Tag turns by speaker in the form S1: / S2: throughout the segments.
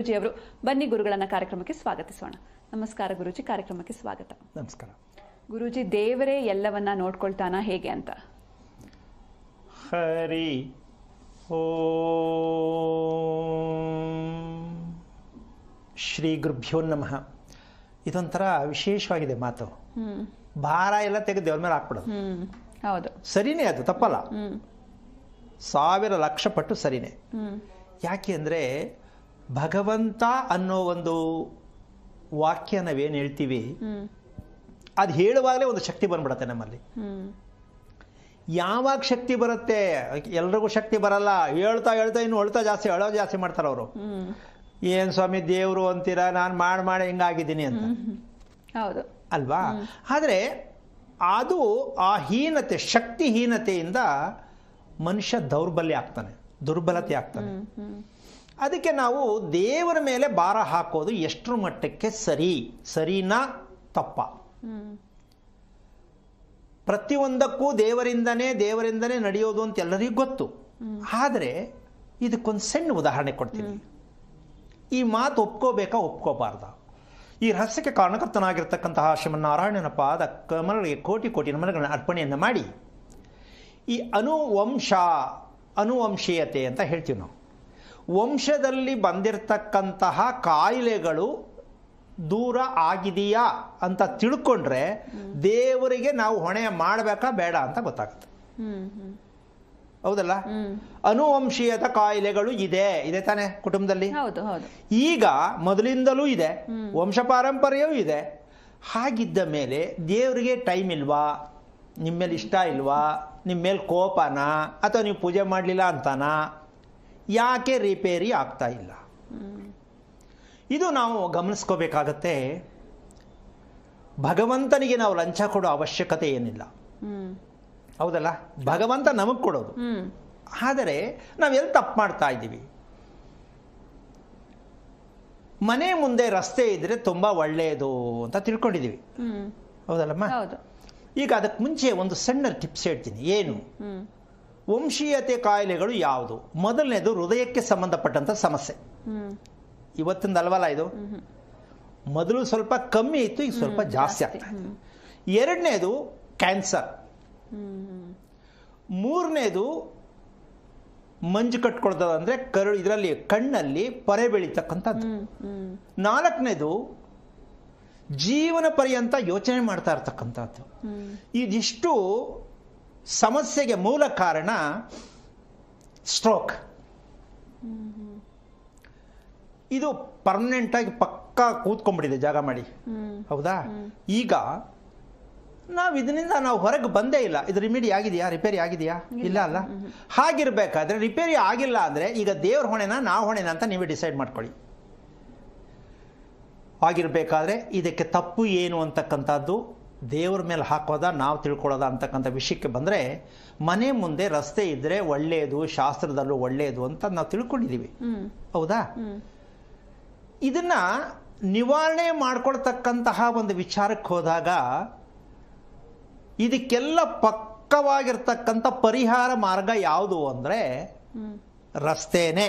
S1: ಗುರುಜಿ ಅವರು ಬನ್ನಿ ಗುರುಗಳನ್ನ ಕಾರ್ಯಕ್ರಮಕ್ಕೆ ಸ್ವಾಗತಿಸೋಣ. ನಮಸ್ಕಾರ ಗುರುಜಿ ಕಾರ್ಯಕ್ರಮಕ್ಕೆ ಸ್ವಾಗತ.
S2: ನಮಸ್ಕಾರ.
S1: ಗುರುಜಿ ದೇವರೇ ಎಲ್ಲವನ್ನ ನೋಡ್ಕೊಳ್ತಾನ ಹೇಗೆ ಅಂತ?
S2: ಹರಿ ಓ. ಶ್ರೀ ಗುರುಭ್ಯೋ ನಮಃ. ಇದೊಂಥರ ವಿಶೇಷವಾಗಿದೆ ಮಾತು. ಭಾರ ಎಲ್ಲ ತೆಗೆದು ದೇವ್ರ ಮೇಲೆ ಹಾಕ್ಬಿಡೋದು.
S1: ಹೌದು.
S2: ಸರಿನೇ ಅದು ತಪ್ಪಲ್ಲ. ಸಾವಿರ ಲಕ್ಷ ಪಟ್ಟು ಸರಿನೇ. ಯಾಕೆ ಅಂದರೆ ಭಗವಂತ ಅನ್ನೋ ಒಂದು ವಾಕ್ಯ ನಾವೇನು ಹೇಳ್ತೀವಿ? ಅದು ಹೇಳುವಾಗಲೇ ಒಂದು ಶಕ್ತಿ ಬಂದ್ಬಿಡತ್ತೆ ನಮ್ಮಲ್ಲಿ. ಯಾವಾಗ ಶಕ್ತಿ ಬರುತ್ತೆ? ಎಲ್ರಿಗೂ ಶಕ್ತಿ ಬರಲ್ಲ. ಹೇಳ್ತಾ ಹೇಳ್ತಾ ಇನ್ನು ಅಳ್ತಾ ಜಾಸ್ತಿ ಅಳೋ ಜಾಸ್ತಿ ಮಾಡ್ತಾರೆ ಅವರು. ಏನು ಸ್ವಾಮಿ ದೇವರು ಅಂತೀರಾ? ನಾನು ಮಾಡಿ ಮಾಡಿ ಹಿಂಗಾಗಿದ್ದೀನಿ ಅಂತ.
S1: ಹೌದು.
S2: ಅಲ್ವಾ? ಆದರೆ ಅದು ಆ ಹೀನತೆ ಶಕ್ತಿಹೀನತೆಯಿಂದ ಮನುಷ್ಯ ದೌರ್ಬಲ್ಯ ಆಗ್ತಾನೆ ದುರ್ಬಲತೆ ಆಗ್ತಾನೆ. ಅದಕ್ಕೆ ನಾವು ದೇವರ ಮೇಲೆ ಭಾರ ಹಾಕೋದು ಎಷ್ಟರ ಮಟ್ಟಕ್ಕೆ ಸರಿ, ಸರಿನಾ ತಪ್ಪ? ಪ್ರತಿಯೊಂದಕ್ಕೂ ದೇವರಿಂದನೇ ದೇವರಿಂದನೇ ನಡೆಯೋದು ಅಂತ ಎಲ್ಲರಿಗೂ ಗೊತ್ತು. ಆದರೆ ಇದಕ್ಕೊಂದು ಸಣ್ಣ ಉದಾಹರಣೆ ಕೊಡ್ತೀನಿ. ಈ ಮಾತು ಒಪ್ಕೋಬೇಕಾ, ಒಪ್ಕೋಬಾರ್ದ? ಈ ರಹಸ್ಯಕ್ಕೆ ಕಾರಣಕರ್ತನಾಗಿರ್ತಕ್ಕಂತಹ ಶ್ರೀಮನ್ನಾರಾಯಣನ ಪಾದ ಕಮಲಗಳಿಗೆ ಕೋಟಿ ಕೋಟಿ ನಮನಗಳನ್ನು ಅರ್ಪಣೆಯನ್ನು ಮಾಡಿ, ಈ ಅನುವಂಶ, ಅನುವಂಶೀಯತೆ ಅಂತ ಹೇಳ್ತೀವಿ ನಾವು. ವಂಶದಲ್ಲಿ ಬಂದಿರತಕ್ಕಂತಹ ಕಾಯಿಲೆಗಳು ದೂರ ಆಗಿದೆಯಾ ಅಂತ ತಿಳ್ಕೊಂಡ್ರೆ ದೇವರಿಗೆ ನಾವು ಹೊಣೆ ಮಾಡಬೇಕಾ ಬೇಡ ಅಂತ ಗೊತ್ತಾಗುತ್ತೆ. ಹೌದಲ್ಲ? ಅನುವಂಶೀಯದ ಕಾಯಿಲೆಗಳು ಇದೆ. ಇದೆ ತಾನೆ ಕುಟುಂಬದಲ್ಲಿ? ಈಗ ಮೊದಲಿಂದಲೂ ಇದೆ. ವಂಶ ಪಾರಂಪರ್ಯವೂ ಇದೆ. ಹಾಗಿದ್ದ ಮೇಲೆ ದೇವರಿಗೆ ಟೈಮ್ ಇಲ್ವಾ? ನಿಮ್ಮ ಮೇಲೆ ಇಷ್ಟ ಇಲ್ವಾ? ನಿಮ್ಮ ಮೇಲೆ ಕೋಪನಾ? ಅಥವಾ ನೀವು ಪೂಜೆ ಮಾಡಲಿಲ್ಲ ಅಂತಾನಾ? ಯಾಕೆ ರಿಪೇರಿ ಆಗ್ತಾ ಇಲ್ಲ? ಇದು ನಾವು ಗಮನಿಸ್ಕೋಬೇಕಾಗತ್ತೆ ಭಗವಂತನಿಗೆ ನಾವು ಲಂಚ ಕೊಡೋ ಅವಶ್ಯಕತೆ ಏನಿಲ್ಲ. ಹೌದಲ್ಲ? ಭಗವಂತ ನಮಗೆ ಕೊಡೋದು. ಆದರೆ ನಾವೆಲ್ಲಿ ತಪ್ಪು ಮಾಡ್ತಾ ಇದ್ದೀವಿ? ಮನೆ ಮುಂದೆ ರಸ್ತೆ ಇದ್ರೆ ತುಂಬ ಒಳ್ಳೆಯದು ಅಂತ ತಿಳ್ಕೊಂಡಿದ್ದೀವಿ. ಹೌದಲ್ಲಮ್ಮ?
S1: ಹೌದು.
S2: ಈಗ ಅದಕ್ಕೆ ಮುಂಚೆ ಒಂದು ಸಣ್ಣ ಟಿಪ್ಸ್ ಹೇಳ್ತೀನಿ. ಏನು? ವಂಶೀಯತೆ ಕಾಯಿಲೆಗಳು ಯಾವುದು? ಮೊದಲನೇದು ಹೃದಯಕ್ಕೆ ಸಂಬಂಧಪಟ್ಟಂಥ ಸಮಸ್ಯೆ. ಇವತ್ತಿಂದ ಅಲ್ವಲ್ಲ ಇದು? ಮೊದಲು ಸ್ವಲ್ಪ ಕಮ್ಮಿ ಇತ್ತು ಈಗ ಸ್ವಲ್ಪ ಜಾಸ್ತಿ
S1: ಆಗ್ತದೆ
S2: ಆಗ್ತಾ ಎರಡನೇದು ಕ್ಯಾನ್ಸರ್. ಮೂರನೇದು ಮಂಜು ಕಟ್ಕೊಳ್ತದ ಅಂದ್ರೆ ಕರು ಇದರಲ್ಲಿ ಕಣ್ಣಲ್ಲಿ ಪೊರೆ ಬೆಳೀತಕ್ಕಂಥದ್ದು. ನಾಲ್ಕನೇದು ಜೀವನ ಪರ್ಯಂತ ಯೋಚನೆ ಮಾಡ್ತಾ ಇರ್ತಕ್ಕಂಥದ್ದು. ಇದಿಷ್ಟು ಸಮಸ್ಯೆಗೆ ಮೂಲ ಕಾರಣ ಸ್ಟ್ರೋಕ್. ಇದು ಪರ್ಮನೆಂಟ್ ಆಗಿ ಪಕ್ಕಾ ಕೂತ್ಕೊಂಡ್ಬಿಟ್ಟಿದೆ ಜಾಗ ಮಾಡಿ. ಹೌದಾ? ಈಗ ನಾವು ಇದರಿಂದ ನಾವು ಹೊರಗೆ ಬಂದೇ ಇಲ್ಲ. ಇದು ರಿಮಿಡಿ ಆಗಿದೆಯಾ? ರಿಪೇರಿ ಆಗಿದೆಯಾ? ಇಲ್ಲ. ಅಲ್ಲ? ಹಾಗಿರ್ಬೇಕಾದ್ರೆ ರಿಪೇರಿ ಆಗಿಲ್ಲ ಅಂದ್ರೆ ಈಗ ದೇವ್ರ ಹೊಣೆನ ನಾವು ಹೊಣೆನ ಅಂತ ನೀವೇ ಡಿಸೈಡ್ ಮಾಡ್ಕೊಳ್ಳಿ. ಆಗಿರ್ಬೇಕಾದ್ರೆ ಇದಕ್ಕೆ ತಪ್ಪು ಏನು ಅಂತಕ್ಕಂಥದ್ದು ದೇವ್ರ ಮೇಲೆ ಹಾಕೋದ ನಾವು ತಿಳ್ಕೊಳ್ಳೋದ ಅಂತಕ್ಕಂಥ ವಿಷಯಕ್ಕೆ ಬಂದರೆ ಮನೆ ಮುಂದೆ ರಸ್ತೆ ಇದ್ದರೆ ಒಳ್ಳೆಯದು ಶಾಸ್ತ್ರದಲ್ಲೂ ಒಳ್ಳೆಯದು ಅಂತ ನಾವು ತಿಳ್ಕೊಂಡಿದ್ದೀವಿ ಹೌದಾ? ಇದನ್ನು ನಿವಾರಣೆ ಮಾಡ್ಕೊಳ್ತಕ್ಕಂತಹ ಒಂದು ವಿಚಾರಕ್ಕೆ ಹೋದಾಗ ಇದಕ್ಕೆಲ್ಲ ಪಕ್ಕವಾಗಿರ್ತಕ್ಕಂಥ ಪರಿಹಾರ ಮಾರ್ಗ ಯಾವುದು ಅಂದರೆ ರಸ್ತೆನೆ.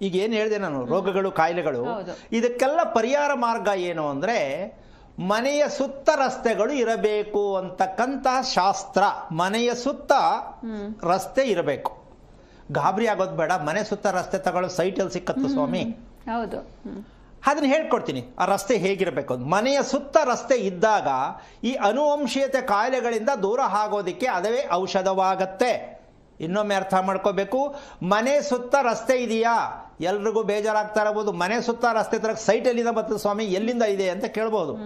S2: ಈಗ ಏನು ಹೇಳಿದೆ ನಾನು? ರೋಗಗಳು ಕಾಯಿಲೆಗಳು. ಇದಕ್ಕೆಲ್ಲ ಪರಿಹಾರ ಮಾರ್ಗ ಏನು ಅಂದರೆ ಮನೆಯ ಸುತ್ತ ರಸ್ತೆಗಳು ಇರಬೇಕು ಅಂತಕ್ಕಂತಹ ಶಾಸ್ತ್ರ. ಮನೆಯ ಸುತ್ತ ರಸ್ತೆ ಇರಬೇಕು. ಗಾಬರಿ ಆಗೋದು ಬೇಡ. ಮನೆ ಸುತ್ತ ರಸ್ತೆ ತಗೊಳ್ಳೋ ಸೈಟಲ್ಲಿ ಸಿಕ್ಕತ್ತು ಸ್ವಾಮಿ?
S1: ಹೌದು.
S2: ಅದನ್ನ ಹೇಳ್ಕೊಡ್ತೀನಿ. ಆ ರಸ್ತೆ ಹೇಗಿರಬೇಕು ಮನೆಯ ಸುತ್ತ ರಸ್ತೆ ಇದ್ದಾಗ ಈ ಅನುವಂಶೀಯತೆ ಕಾಯಿಲೆಗಳಿಂದ ದೂರ ಆಗೋದಕ್ಕೆ ಅದೇ ಔಷಧವಾಗತ್ತೆ. ಇನ್ನೊಮ್ಮೆ ಅರ್ಥ ಮಾಡ್ಕೋಬೇಕು ಮನೆ ಸುತ್ತ ರಸ್ತೆ ಇದೆಯಾ? ಎಲ್ರಿಗೂ ಬೇಜಾರಾಗ್ತಾ ಇರಬಹುದು. ಮನೆ ಸುತ್ತ ರಸ್ತೆ ತರಕ್ಕೆ ಸೈಟ್ ಎಲ್ಲಿಂದ ಬರ್ತದೆ ಸ್ವಾಮಿ? ಎಲ್ಲಿಂದ ಇದೆ ಅಂತ ಕೇಳ್ಬೋದು.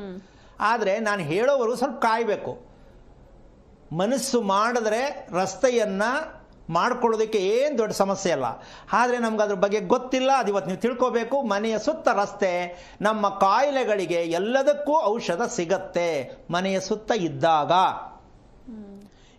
S2: ಆದರೆ ನಾನು ಹೇಳೋವರು ಸ್ವಲ್ಪ ಕಾಯಬೇಕು. ಮನಸ್ಸು ಮಾಡಿದ್ರೆ ರಸ್ತೆಯನ್ನ ಮಾಡ್ಕೊಳ್ಳೋದಕ್ಕೆ ಏನು ದೊಡ್ಡ ಸಮಸ್ಯೆ ಅಲ್ಲ. ಆದರೆ ನಮ್ಗೆ ಅದ್ರ ಬಗ್ಗೆ ಗೊತ್ತಿಲ್ಲ. ಅದು ಇವತ್ತು ನೀವು ತಿಳ್ಕೋಬೇಕು. ಮನೆಯ ಸುತ್ತ ರಸ್ತೆ ನಮ್ಮ ಕಾಯಿಲೆಗಳಿಗೆ ಎಲ್ಲದಕ್ಕೂ ಔಷಧ ಸಿಗತ್ತೆ. ಮನೆಯ ಸುತ್ತ ಇದ್ದಾಗ.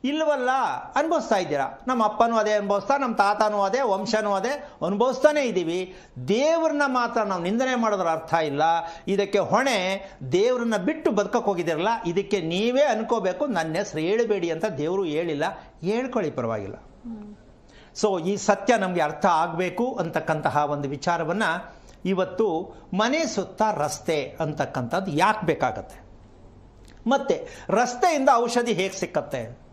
S2: ಇಲ್ವಲ್ಲ, ಅನುಭವಿಸ್ತಾ ಇದ್ದೀರಾ? ನಮ್ಮ ಅಪ್ಪನೂ ಅದೇ ಅನುಭವಿಸ್ತಾ, ನಮ್ಮ ತಾತನೂ ಅದೇ, ವಂಶನೂ ಅದೇ, ಅನುಭವಿಸ್ತಾನೇ ಇದ್ದೀವಿ. ದೇವ್ರನ್ನ ಮಾತ್ರ ನಾವು ನಿಂದನೆ ಮಾಡೋದ್ರ ಅರ್ಥ ಇಲ್ಲ. ಇದಕ್ಕೆ ಹೊಣೆ ದೇವ್ರನ್ನ ಬಿಟ್ಟು ಬದುಕಕ್ಕೆ ಹೋಗಿದ್ದೀರಲ್ಲ, ಇದಕ್ಕೆ ನೀವೇ ಅನ್ಕೋಬೇಕು, ನನ್ನ ಹೆಸರು ಹೇಳಬೇಡಿ ಅಂತ ದೇವರು ಹೇಳಿಲ್ಲ. ಹೇಳ್ಕೊಳ್ಳಿ, ಪರವಾಗಿಲ್ಲ. ಸೊ ಈ ಸತ್ಯ ನಮಗೆ ಅರ್ಥ ಆಗಬೇಕು ಅಂತಕ್ಕಂತಹ ಒಂದು ವಿಚಾರವನ್ನು ಇವತ್ತು ಮನೆ ಸುತ್ತ ರಸ್ತೆ ಅಂತಕ್ಕಂಥದ್ದು ಯಾಕೆ ಬೇಕಾಗತ್ತೆ? ಮತ್ತೆ, ರಸ್ತೆಯಿಂದ ಔಷಧಿ ಹೇಗೆ ಸಿಕ್ಕತ್ತೆ?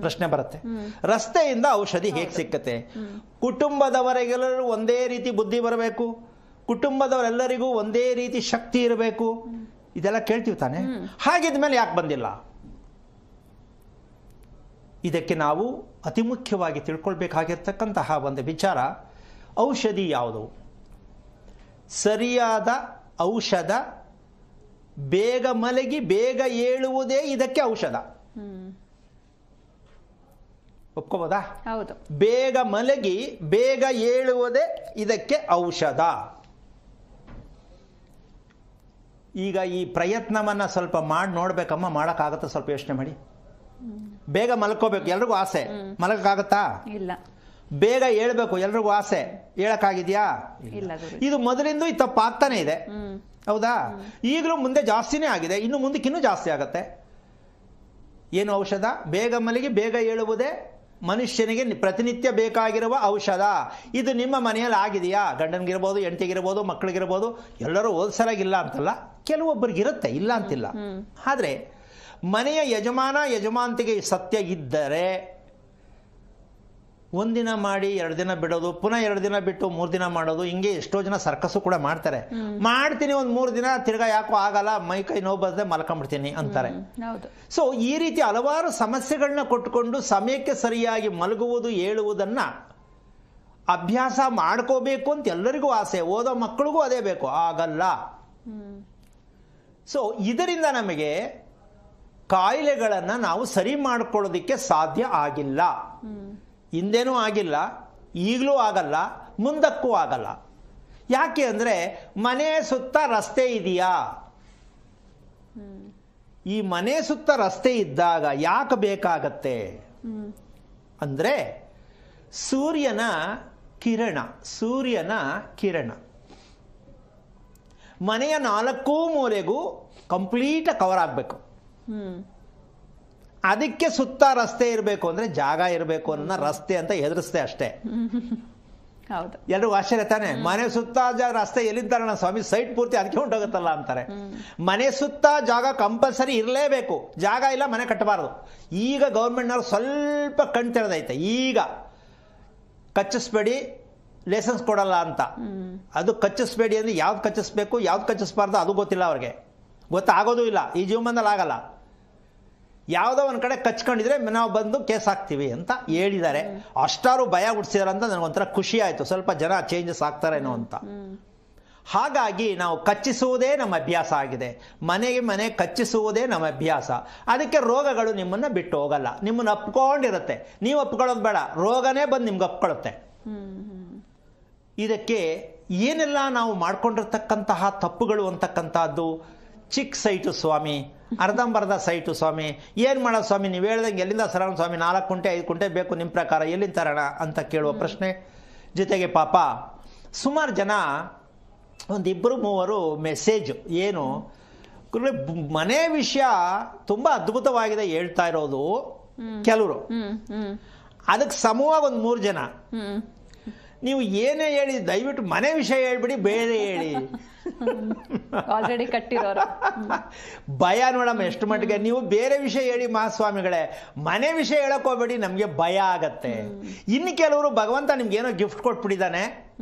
S2: ಪ್ರಶ್ನೆ ಬರುತ್ತೆ. ರಸ್ತೆಯಿಂದ ಔಷಧಿ ಹೇಗೆ ಸಿಕ್ಕತ್ತೆ? ಕುಟುಂಬದವರೆಗೆಲ್ಲರೂ ಒಂದೇ ರೀತಿ ಬುದ್ಧಿ ಬರಬೇಕು. ಕುಟುಂಬದವರೆಲ್ಲರಿಗೂ ಒಂದೇ ರೀತಿ ಶಕ್ತಿ ಇರಬೇಕು. ಇದೆಲ್ಲ ಕೇಳ್ತೀವಿ ತಾನೆ? ಹಾಗಿದ್ಮೇಲೆ ಯಾಕೆ ಬಂದಿಲ್ಲ? ಇದಕ್ಕೆ ನಾವು ಅತಿ ಮುಖ್ಯವಾಗಿ ತಿಳ್ಕೊಳ್ಬೇಕಾಗಿರ್ತಕ್ಕಂತಹ ಒಂದು ವಿಚಾರ ಔಷಧಿ ಯಾವುದು? ಸರಿಯಾದ ಔಷಧ ಬೇಗ ಮಲಗಿ ಬೇಗ ಏಳುವುದೇ ಇದಕ್ಕೆ ಔಷಧ. ಒಪ್ಕೋಬೋದಾ?
S1: ಹೌದು.
S2: ಬೇಗ ಮಲಗಿ ಬೇಗ ಏಳುವುದೇ ಇದಕ್ಕೆ ಔಷಧ. ಈಗ ಈ ಪ್ರಯತ್ನವನ್ನು ಸ್ವಲ್ಪ ಮಾಡಿ ನೋಡ್ಬೇಕಮ್ಮ ಮಾಡೋಕ್ಕಾಗತ್ತಾ ಸ್ವಲ್ಪ ಯೋಚನೆ ಮಾಡಿ. ಬೇಗ ಮಲ್ಕೋಬೇಕು ಎಲ್ರಿಗೂ ಆಸೆ. ಮಲಗಕ್ಕಾಗತ್ತಾ?
S1: ಇಲ್ಲ.
S2: ಬೇಗ ಹೇಳ್ಬೇಕು ಎಲ್ರಿಗೂ ಆಸೆ. ಹೇಳಕ್ಕಾಗಿದ್ಯಾ
S1: ಇಲ್ಲ.
S2: ಇದು ಮೊದಲಿಂದ ಈ ತಪ್ಪಾಗ್ತಾನೆ ಇದೆ. ಹೌದಾ? ಈಗಲೂ ಮುಂದೆ ಜಾಸ್ತಿನೇ ಆಗಿದೆ ಇನ್ನು ಮುಂದಕ್ಕಿನ್ನೂ ಜಾಸ್ತಿ ಆಗತ್ತೆ. ಏನು ಔಷಧ? ಬೇಗ ಮಲಗಿ ಬೇಗ ಏಳುವುದೇ ಮನುಷ್ಯನಿಗೆ ಪ್ರತಿನಿತ್ಯ ಬೇಕಾಗಿರುವ ಔಷಧ. ಇದು ನಿಮ್ಮ ಮನೆಯಲ್ಲಿ ಆಗಿದೆಯಾ ಗಂಡನಿಗಿರ್ಬೋದು ಹೆಂಡತಿಗಿರ್ಬೋದು ಮಕ್ಕಳಿಗಿರ್ಬೋದು ಎಲ್ಲರೂ ಓದ್ಸರಾಗಿಲ್ಲ ಅಂತಲ್ಲ? ಕೆಲವೊಬ್ಬರಿಗಿರುತ್ತೆ ಇಲ್ಲ ಅಂತಿಲ್ಲ. ಆದರೆ ಮನೆಯ ಯಜಮಾನ ಯಜಮಾಂತಿಗೆ ಸತ್ಯ ಇದ್ದರೆ ಒಂದಿನ ಮಾಡಿ ಎರಡು ದಿನ ಬಿಡೋದು ಪುನಃ ಎರಡು ದಿನ ಬಿಟ್ಟು ಮೂರು ದಿನ ಮಾಡೋದು ಹಿಂಗೆ ಎಷ್ಟೋ ಜನ ಸರ್ಕಸ್ಸು ಕೂಡ ಮಾಡ್ತಾರೆ. ಮಾಡ್ತೀನಿ ಒಂದು ಮೂರು ದಿನ ತಿರ್ಗಾ ಯಾಕೋ ಆಗಲ್ಲ ಮೈ ಕೈ ನೋವು ಬರದೆ ಮಲ್ಕೊಂಡ್ಬಿಡ್ತೀನಿ ಅಂತಾರೆ. ಸೊ ಈ ರೀತಿ ಹಲವಾರು ಸಮಸ್ಯೆಗಳನ್ನ ಕೊಟ್ಟುಕೊಂಡು ಸಮಯಕ್ಕೆ ಸರಿಯಾಗಿ ಮಲಗುವುದು ಹೇಳುವುದನ್ನು ಅಭ್ಯಾಸ ಮಾಡ್ಕೋಬೇಕು ಅಂತ ಎಲ್ಲರಿಗೂ ಆಸೆ. ಓದೋ ಮಕ್ಕಳಿಗೂ ಅದೇ ಬೇಕು. ಆಗಲ್ಲ. ಸೊ ಇದರಿಂದ ನಮಗೆ ಕಾಯಿಲೆಗಳನ್ನು ನಾವು ಸರಿ ಮಾಡ್ಕೊಳ್ಳೋದಕ್ಕೆ ಸಾಧ್ಯ ಆಗಿಲ್ಲ. ಹಿಂದೇನೂ ಆಗಿಲ್ಲ, ಈಗಲೂ ಆಗಲ್ಲ, ಮುಂದಕ್ಕೂ ಆಗಲ್ಲ. ಯಾಕೆ ಅಂದರೆ ಮನೆ ಸುತ್ತ ರಸ್ತೆ ಇದೆಯಾ? ಈ ಮನೆ ಸುತ್ತ ರಸ್ತೆ ಇದ್ದಾಗ ಯಾಕೆ ಬೇಕಾಗತ್ತೆ? ಅಂದರೆ ಸೂರ್ಯನ ಕಿರಣ ಸೂರ್ಯನ ಕಿರಣ. ಮನೆಯ ನಾಲ್ಕೂ ಮೂಲೆಗೂ ಕಂಪ್ಲೀಟ್ ಕವರ್ ಆಗಬೇಕು. ಅದಕ್ಕೆ ಸುತ್ತ ರಸ್ತೆ ಇರಬೇಕು ಅಂದರೆ ಜಾಗ ಇರಬೇಕು ಅನ್ನೋ ರಸ್ತೆ ಅಂತ ಹೆದರಿಸ್ದೆ ಅಷ್ಟೇ.
S1: ಹೌದು.
S2: ಎಲ್ರಿಗೂ ಆಶ್ಚರ್ಯ ತಾನೆ? ಮನೆ ಸುತ್ತ ಜಾಗ ರಸ್ತೆ ಎಲ್ಲಿದ್ದಾರಣ ಸ್ವಾಮಿ ಸೈಟ್ ಪೂರ್ತಿ ಅದಕ್ಕೆ ಉಂಟೋಗುತ್ತಲ್ಲ ಅಂತಾರೆ. ಮನೆ ಸುತ್ತ ಜಾಗ ಕಂಪಲ್ಸರಿ ಇರಲೇಬೇಕು. ಜಾಗ ಇಲ್ಲ ಮನೆ ಕಟ್ಟಬಾರದು. ಈಗ ಗೌರ್ಮೆಂಟ್ನವ್ರು ಸ್ವಲ್ಪ ಕಣ್ ತೆರೆದೈತೆ. ಈಗ ಕಚ್ಚಿಸ್ಬೇಡಿ ಲೈಸೆನ್ಸ್ ಕೊಡಲ್ಲ ಅಂತ. ಅದು ಕಚ್ಚಿಸ್ಬೇಡಿ ಅಂದ್ರೆ ಯಾವ್ದು ಕಚ್ಚಿಸ್ಬೇಕು ಯಾವ್ದು ಕಚ್ಚಿಸ್ಬಾರ್ದು ಅದು ಗೊತ್ತಿಲ್ಲ ಅವ್ರಿಗೆ. ಗೊತ್ತಾಗೋದು ಇಲ್ಲ. ಈ ಜೀವನದಲ್ಲಿ ಆಗಲ್ಲ. ಯಾವುದೋ ಒಂದು ಕಡೆ ಕಚ್ಕೊಂಡಿದ್ರೆ ನಾವು ಬಂದು ಕೇಸ್ ಹಾಕ್ತೀವಿ ಅಂತ ಹೇಳಿದ್ದಾರೆ. ಅಷ್ಟಾರು ಭಯ ಹುಡ್ಸಿದಾರೆ ಅಂತ ನನಗೊಂಥರ ಖುಷಿ ಆಯಿತು. ಸ್ವಲ್ಪ ಜನ ಚೇಂಜಸ್ ಆಗ್ತಾರೇನೋ ಅಂತ. ಹಾಗಾಗಿ ನಾವು ಕಚ್ಚಿಸುವುದೇ ನಮ್ಮ ಅಭ್ಯಾಸ ಆಗಿದೆ. ಮನೆಗೆ ಮನೆ ಕಚ್ಚಿಸುವುದೇ ನಮ್ಮ ಅಭ್ಯಾಸ. ಅದಕ್ಕೆ ರೋಗಗಳು ನಿಮ್ಮನ್ನು ಬಿಟ್ಟು ಹೋಗಲ್ಲ. ನಿಮ್ಮನ್ನು ಅಪ್ಕೊಂಡಿರುತ್ತೆ ನೀವು ಅಪ್ಕೊಳ್ಳೋದು ಬೇಡ. ರೋಗನೇ ಬಂದು ನಿಮ್ಗೆ ಅಪ್ಕೊಳ್ಳುತ್ತೆ ಇದಕ್ಕೆ ಏನೆಲ್ಲ ನಾವು ಮಾಡ್ಕೊಂಡಿರ್ತಕ್ಕಂತಹ ತಪ್ಪುಗಳು ಅಂತಕ್ಕಂಥದ್ದು? ಚಿಕ್ಕ ಸೈಟು ಸ್ವಾಮಿ ಅರ್ಧಂಬರ್ಧ ಸೈಟು ಸ್ವಾಮಿ ಏನು ಮಾಡೋ ಸ್ವಾಮಿ ನೀವು ಹೇಳ್ದಂಗೆ ಎಲ್ಲಿಂದ ಸರೋಣ ಸ್ವಾಮಿ ನಾಲ್ಕು ಕುಂಟೆ ಐದು ಕುಂಟೆ ಬೇಕು ನಿಮ್ಮ ಪ್ರಕಾರ ಎಲ್ಲಿಂದ ತರೋಣ ಅಂತ ಕೇಳುವ ಪ್ರಶ್ನೆ. ಜೊತೆಗೆ ಪಾಪ ಸುಮಾರು ಜನ ಒಂದಿಬ್ಬರು ಮೂವರು ಮೆಸೇಜ್ ಏನು ಮನೆ ವಿಷಯ ತುಂಬ ಅದ್ಭುತವಾಗಿದೆ ಹೇಳ್ತಾ ಇರೋದು ಕೆಲವರು. ಅದಕ್ಕೆ ಸಮೂಹ ಒಂದು ಮೂರು ಜನ. ನೀವು ಏನೇ ಹೇಳಿ ದಯವಿಟ್ಟು ಮನೆ ವಿಷಯ ಹೇಳ್ಬಿಡಿ ಬೇರೆ ಹೇಳಿ.
S1: ಆಲ್ರೆಡಿ ಕಟ್ಟಿರೋರು.
S2: ಭಯ ನೋಡಮ್ಮ ಎಷ್ಟು ಮಟ್ಟಿಗೆ? ನೀವು ಬೇರೆ ವಿಷಯ ಹೇಳಿ ಮಹಾಸ್ವಾಮಿಗಳೇ ಮನೆ ವಿಷಯ ಹೇಳಕ್ ಹೋಗ್ಬೇಡಿ ನಮಗೆ ಭಯ ಆಗತ್ತೆ. ಇನ್ನು ಕೆಲವರು ಭಗವಂತ ನಿಮ್ಗೆ ಏನೋ ಗಿಫ್ಟ್ ಕೊಟ್ಬಿಟ್ಟಿದ್ದಾನೆ.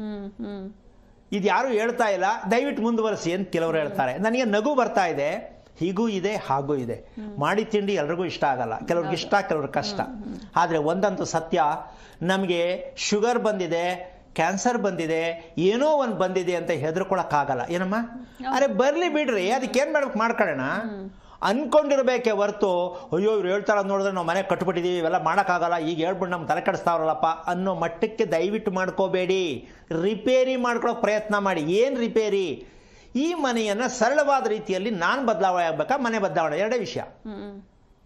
S2: ಇದು ಯಾರು ಹೇಳ್ತಾ ಇಲ್ಲ. ದಯವಿಟ್ಟು ಮುಂದುವರಿಸಿ ಅಂತ ಕೆಲವರು ಹೇಳ್ತಾರೆ. ನನಗೆ ನಗು ಬರ್ತಾ ಇದೆ. ಹೀಗೂ ಇದೆ ಹಾಗೂ ಇದೆ. ಮಾಡಿ ತಿಂಡಿ ಎಲ್ರಿಗೂ ಇಷ್ಟ ಆಗಲ್ಲ. ಕೆಲವ್ರಿಗೆ ಇಷ್ಟ ಕೆಲವ್ರಿಗೆ ಕಷ್ಟ. ಆದರೆ ಒಂದಂತೂ ಸತ್ಯ. ನಮಗೆ ಶುಗರ್ ಬಂದಿದೆ. ಕ್ಯಾನ್ಸರ್ ಬಂದಿದೆ ಏನೋ ಒಂದು ಬಂದಿದೆ ಅಂತ ಹೆದರ್ಕೊಳಕ್ಕಾಗಲ್ಲ. ಏನಮ್ಮ? ಅರೆ ಬರಲಿ ಬಿಡ್ರಿ ಅದಕ್ಕೆ ಏನು ಮಾಡ್ಬೇಕು ಮಾಡ್ಕೊಳ್ಳೋಣ? ಅನ್ಕೊಂಡಿರ್ಬೇಕೆ ಹೊರ್ತು ಅಯ್ಯೋ ಇವ್ರು ಹೇಳ್ತಾರ ನೋಡಿದ್ರೆ ನಾವು ಮನೆ ಕಟ್ಬಿಟ್ಟಿದ್ದೀವಿ ಇವೆಲ್ಲ ಮಾಡೋಕ್ಕಾಗಲ್ಲ ಈಗ ಹೇಳ್ಬಿಟ್ಟು ನಮ್ಮ ತಲೆ ಕೆಡಿಸ್ತಾವ್ರಲ್ಲಪ್ಪ ಅನ್ನೋ ಮಟ್ಟಕ್ಕೆ ದಯವಿಟ್ಟು ಮಾಡ್ಕೋಬೇಡಿ. ರಿಪೇರಿ ಮಾಡ್ಕೊಳ್ಳೋಕೆ ಪ್ರಯತ್ನ ಮಾಡಿ. ಏನು ರಿಪೇರಿ? ಈ ಮನೆಯನ್ನು ಸರಳವಾದ ರೀತಿಯಲ್ಲಿ ನಾನು ಬದಲಾವಣೆ ಆಗಬೇಕಾ ಮನೆ ಬದಲಾವಣೆ? ಎರಡೇ ವಿಷಯ.